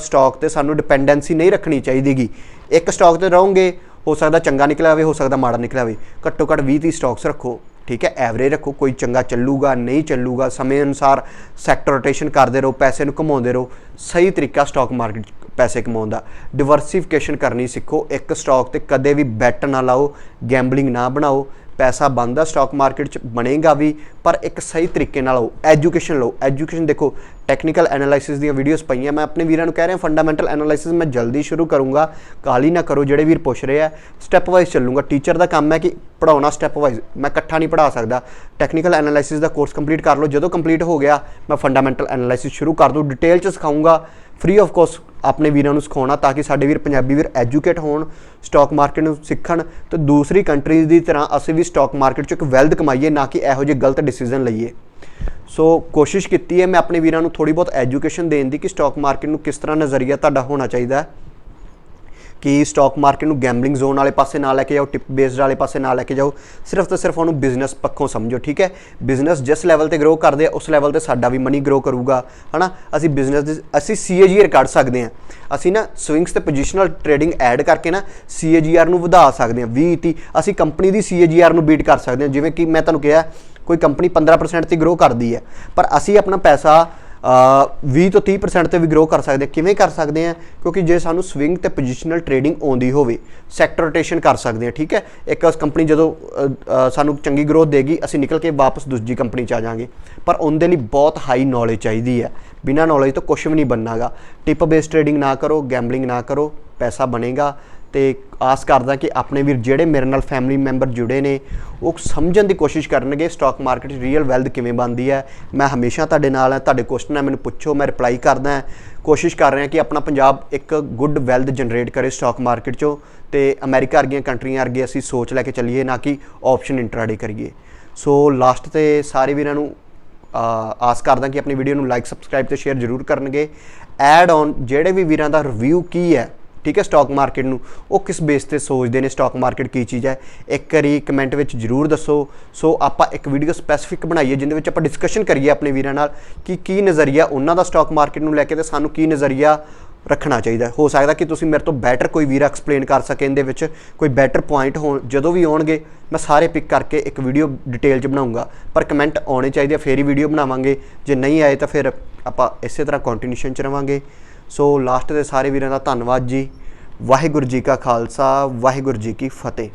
ਸਟਾਕ ਤੇ ਸਾਨੂੰ ਡਿਪੈਂਡੈਂਸੀ ਨਹੀਂ ਰੱਖਣੀ ਚਾਹੀਦੀਗੀ। ਇੱਕ ਸਟਾਕ ਤੇ ਰਹੋਗੇ, ਹੋ ਸਕਦਾ ਚੰਗਾ ਨਿਕਲਿਆ ਹੋਵੇ, ਹੋ ਸਕਦਾ ਮਾੜਾ ਨਿਕਲਿਆ ਹੋਵੇ। ਘੱਟੋ ਘੱਟ 20 30 ਸਟਾਕਸ ਰੱਖੋ, ਠੀਕ ਹੈ? ਐਵਰੇਜ ਰੱਖੋ, ਕੋਈ ਚੰਗਾ ਚੱਲੂਗਾ, ਨਹੀਂ ਚੱਲੂਗਾ, ਸਮੇਂ ਅਨੁਸਾਰ ਸੈਕਟਰ ਰੋਟੇਸ਼ਨ ਕਰਦੇ ਰਹੋ, ਪੈਸੇ ਨੂੰ ਘੁਮਾਉਂਦੇ ਰਹੋ। ਸਹੀ ਤਰੀਕਾ ਸਟਾਕ ਮਾਰਕੀਟ ਪੈਸੇ ਕਮਾਉਣ ਦਾ। ਡਿਵਰਸੀਫਿਕੇਸ਼ਨ ਕਰਨੀ ਸਿੱਖੋ। ਇੱਕ ਸਟਾਕ ਤੇ ਕਦੇ ਵੀ ਬੈਟ ਨਾ ਲਾਓ ਗੈਂਬਲਿੰਗ ਨਾ ਬਣਾਓ। ਪੈਸਾ ਬਣਦਾ ਸਟਾਕ ਮਾਰਕੀਟ 'ਚ, ਬਣੇਗਾ ਵੀ, ਪਰ ਇੱਕ ਸਹੀ ਤਰੀਕੇ ਨਾਲ ਲਓ ਐਜੂਕੇਸ਼ਨ ਲਓ। ਐਜੂਕੇਸ਼ਨ ਦੇਖੋ ਟੈਕਨੀਕਲ ਐਨਾਲਾਈਸਿਸ ਦੀਆਂ ਵੀਡੀਓਜ਼ ਪਈਆਂ। ਮੈਂ ਆਪਣੇ ਵੀਰਾਂ ਨੂੰ ਕਹਿ ਰਿਹਾ ਫੰਡਾਮੈਂਟਲ ਐਨਾਲਾਈਸਿਸ ਮੈਂ ਜਲਦੀ ਸ਼ੁਰੂ ਕਰੂੰਗਾ। ਕਾਲੀ ਨਾ ਕਰੋ, ਜਿਹੜੇ ਵੀਰ ਪੁੱਛ ਰਹੇ ਆ ਸਟੈਪ ਵਾਈਜ਼ ਚੱਲੂਗਾ। ਟੀਚਰ ਦਾ ਕੰਮ ਹੈ ਕਿ ਪੜਾਉਣਾ ਸਟੈਪ ਵਾਈਜ਼ ਮੈਂ ਇਕੱਠਾ ਨਹੀਂ ਪੜਾ ਸਕਦਾ। ਟੈਕਨੀਕਲ ਐਨਾਲਾਈਸਿਸ ਦਾ ਕੋਰਸ ਕੰਪਲੀਟ ਕਰ ਲਓ। ਜਦੋਂ ਕੰਪਲੀਟ ਹੋ ਗਿਆ, ਮੈਂ ਫੰਡਾਮੈਂਟਲ ਐਨਾਲਾਈਸਿਸ ਸ਼ੁਰੂ ਕਰ ਦੂੰ। ਡਿਟੇਲ 'ਚ ਸਿਖਾਊਂਗਾ। ਫ੍ਰੀ ਆਫ ਕੋਸਟ ਆਪਣੇ ਵੀਰਾਂ ਨੂੰ ਸਿਖਾਉਣਾ ਤਾਂ ਕਿ ਸਾਡੇ ਵੀਰ ਪੰਜਾਬੀ ਵੀਰ ਐਜੂਕੇਟ ਹੋਣ ਸਟਾਕ ਮਾਰਕੀਟ ਨੂੰ ਸਿੱਖਣ ਤੇ ਦੂਸਰੀ ਕੰਟਰੀਜ਼ ਦੀ ਤਰ੍ਹਾਂ ਅਸੀਂ ਵੀ ਸਟਾਕ ਮਾਰਕੀਟ 'ਚ ਇੱਕ ਵੈਲਥ ਕਮਾਈਏ, ਨਾ ਕਿ ਇਹੋ ਜਿਹੇ ਗਲਤ ਡਿਸੀਜਨ ਲਈਏ। ਸੋ ਕੋਸ਼ਿਸ਼ ਕੀਤੀ ਹੈ ਮੈਂ ਆਪਣੇ ਵੀਰਾਂ ਨੂੰ ਥੋੜੀ ਬਹੁਤ ਐਜੂਕੇਸ਼ਨ ਦੇਣ ਦੀ ਕਿ ਸਟਾਕ ਮਾਰਕੀਟ ਨੂੰ ਕਿਸ ਤਰ੍ਹਾਂ ਨਜ਼ਰੀਆ ਤੁਹਾਡਾ ਹੋਣਾ ਚਾਹੀਦਾ ਹੈ। ਕਿ ਸਟਾਕ ਮਾਰਕੀਟ ਨੂੰ ਗੈਂਬਲਿੰਗ ਜ਼ੋਨ ਵਾਲੇ ਪਾਸੇ ਨਾ ਲੈ ਕੇ ਜਾਓ ਟਿਪ ਬੇਸਡ ਵਾਲੇ ਪਾਸੇ ਨਾ ਲੈ ਕੇ ਜਾਓ, ਸਿਰਫ ਤੇ ਸਿਰਫ ਉਹਨੂੰ ਬਿਜ਼ਨਸ ਪੱਖੋਂ ਸਮਝੋ, ਠੀਕ ਹੈ? ਬਿਜ਼ਨਸ ਜਿਸ ਲੈਵਲ ਤੇ ਗਰੋ ਕਰਦੇ ਆ, ਉਸ ਲੈਵਲ ਤੇ ਸਾਡਾ ਵੀ ਮਨੀ ਗਰੋ ਕਰੂਗਾ, ਹਨਾ? ਅਸੀਂ ਬਿਜ਼ਨਸ ਦੇ, ਅਸੀਂ ਸੀਏਜੀਆਰ ਕੱਢ ਸਕਦੇ ਹਾਂ। ਅਸੀਂ ਨਾ ਸਵਿੰਗਸ ਤੇ ਪੋਜੀਸ਼ਨਲ ਟ੍ਰੇਡਿੰਗ ਐਡ ਕਰਕੇ ਨਾ ਸੀਏਜੀਆਰ ਨੂੰ ਵਧਾ ਸਕਦੇ ਹਾਂ 20 30 ਅਸੀਂ ਕੰਪਨੀ ਦੀ ਸੀਏਜੀਆਰ ਨੂੰ ਬੀਟ ਕਰ ਸਕਦੇ ਹਾਂ। ਜਿਵੇਂ ਕਿ ਮੈਂ ਤੁਹਾਨੂੰ ਕਿਹਾ, ਕੋਈ ਕੰਪਨੀ 15% ਤੇ ਗਰੋ ਕਰਦੀ ਹੈ, ਪਰ ਅਸੀਂ ਆਪਣਾ ਪੈਸਾ 20 ਤੋਂ 30% ਤੇ ਵੀ ਗਰੋ ਕਰ ਸਕਦੇ ਹਾਂ ਕਿਵੇਂ ਕਰ ਸਕਦੇ ਹਾਂ ਕਿਉਂਕਿ ਜੇ ਸਾਨੂੰ ਸਵਿੰਗ ਤੇ ਪੋਜੀਸ਼ਨਲ ਟਰੇਡਿੰਗ ਆਉਂਦੀ ਹੋਵੇ ਸੈਕਟਰ ਰੋਟੇਸ਼ਨ ਕਰ ਸਕਦੇ ਹਾਂ ਠੀਕ ਹੈ? ਇੱਕ ਕੰਪਨੀ ਜਦੋਂ ਸਾਨੂੰ ਚੰਗੀ ਗਰੋਥ ਦੇਗੀ, ਅਸੀਂ ਨਿਕਲ ਕੇ ਵਾਪਸ ਦੂਜੀ ਕੰਪਨੀ ਚ ਆ ਜਾਾਂਗੇ ਪਰ ਉਹਦੇ ਲਈ ਬਹੁਤ ਹਾਈ ਨੌਲੇਜ ਚਾਹੀਦੀ ਹੈ। ਬਿਨਾਂ ਨੌਲੇਜ ਤੋਂ ਕੁਝ ਵੀ ਨਹੀਂ ਬਣਨਾਗਾ ਟਿਪ ਬੇਸ ਟਰੇਡਿੰਗ ਨਾ ਕਰੋ ਗੈਂਬਲਿੰਗ ਨਾ ਕਰੋ, ਪੈਸਾ ਬਣੇਗਾ। ਤੇ ਆਸ ਕਰਦਾ ਕਿ ਆਪਣੇ ਵੀਰ ਜਿਹੜੇ ਮੇਰੇ ਨਾਲ ਫੈਮਿਲੀ ਮੈਂਬਰ ਜੁੜੇ ਨੇ, ਉਹ ਸਮਝਣ ਦੀ ਕੋਸ਼ਿਸ਼ ਕਰਨਗੇ ਸਟਾਕ ਮਾਰਕੀਟ ਰੀਅਲ ਵੈਲਥ ਕਿਵੇਂ ਬਣਦੀ ਹੈ। ਮੈਂ ਹਮੇਸ਼ਾ ਤੁਹਾਡੇ ਨਾਲ ਹਾਂ, ਤੁਹਾਡੇ ਕੁਐਸਚਨ ਹੈ, ਮੈਨੂੰ ਪੁੱਛੋ, ਮੈਂ ਰਿਪਲਾਈ ਕਰਦਾ ਹਾਂ। ਕੋਸ਼ਿਸ਼ ਕਰ ਰਿਹਾ ਕਿ ਆਪਣਾ ਪੰਜਾਬ ਇੱਕ ਗੁੱਡ ਵੈਲਥ ਜਨਰੇਟ ਕਰੇ ਸਟਾਕ ਮਾਰਕੀਟ ਚੋਂ ਤੇ ਅਮਰੀਕਾ ਵਰਗੀਆਂ ਕੰਟਰੀਆਂ ਵਰਗੇ ਅਸੀਂ ਸੋਚ ਲੈ ਕੇ ਚੱਲੀਏ, ਨਾ ਕਿ ਆਪਸ਼ਨ ਇੰਟਰਾਡੇ ਕਰੀਏ। ਸੋ ਲਾਸਟ ਤੇ ਸਾਰੇ ਵੀਰਾਂ ਨੂੰ ਆਸ ਕਰਦਾ ਕਿ ਆਪਣੀ ਵੀਡੀਓ ਨੂੰ ਲਾਈਕ ਸਬਸਕ੍ਰਾਈਬ ਤੇ ਸ਼ੇਅਰ ਜ਼ਰੂਰ ਕਰਨਗੇ। ਐਡ ਔਨ ਜਿਹੜੇ ਵੀ ਵੀਰਾਂ ਦਾ ਰਿਵਿਊ ਕੀ ਹੈ ਠੀਕ ਹੈ ਸਟਾਕ ਮਾਰਕੀਟ ਨੂੰ। ਉਹ ਕਿਸ ਬੇਸ ਤੇ ਸੋਚਦੇ ਨੇ ਸਟਾਕ ਮਾਰਕੀਟ ਕੀ ਚੀਜ਼ ਹੈ? ਇੱਕ ਵਾਰੀ ਕਮੈਂਟ ਵਿੱਚ ਜਰੂਰ ਦੱਸੋ। ਸੋ ਆਪਾਂ ਇੱਕ ਵੀਡੀਓ ਸਪੈਸੀਫਿਕ ਬਣਾਈਏ ਜਿੰਦੇ ਵਿੱਚ ਆਪਾਂ ਡਿਸਕਸ਼ਨ ਕਰੀਏ ਆਪਣੇ ਵੀਰਾਂ ਨਾਲ ਕਿ ਕੀ ਨਜ਼ਰੀਆ ਉਹਨਾਂ ਦਾ ਸਟਾਕ ਮਾਰਕੀਟ ਨੂੰ ਲੈ ਕੇ ਤੇ ਸਾਨੂੰ ਕੀ ਨਜ਼ਰੀਆ ਰੱਖਣਾ ਚਾਹੀਦਾ ਹੋ। ਸਕਦਾ ਕਿ ਤੁਸੀਂ ਮੇਰੇ ਤੋਂ ਬੈਟਰ ਕੋਈ ਵੀਰਾ ਐਕਸਪਲੇਨ ਕਰ ਸਕੇ ਇਹਦੇ ਵਿੱਚ ਕੋਈ ਬੈਟਰ ਪੁਆਇੰਟ ਹੋਣ ਜਦੋਂ ਵੀ ਆਉਣਗੇ ਮੈਂ ਸਾਰੇ ਪਿਕ ਕਰਕੇ ਇੱਕ ਵੀਡੀਓ ਡਿਟੇਲ 'ਚ ਬਣਾਉਂਗਾ। ਪਰ ਕਮੈਂਟ ਆਉਣੇ ਚਾਹੀਦੇ ਆ, ਫੇਰ ਹੀ ਵੀਡੀਓ ਬਣਾਵਾਂਗੇ। ਜੇ ਨਹੀਂ ਆਏ ਤਾਂ ਫਿਰ ਆਪਾਂ ਇਸੇ ਤਰ੍ਹਾਂ ਕੰਟੀਨਿਊਸ਼ਨ 'ਚ ਰਵਾਂਗੇ। ਸੋ ਲਾਸਟ ਦੇ ਸਾਰੇ ਵੀਰਾਂ ਦਾ ਧੰਨਵਾਦ ਜੀ। ਵਾਹਿਗੁਰੂ ਜੀ ਕਾ ਖਾਲਸਾ, ਵਾਹਿਗੁਰੂ ਜੀ ਕੀ ਫਤਿਹ।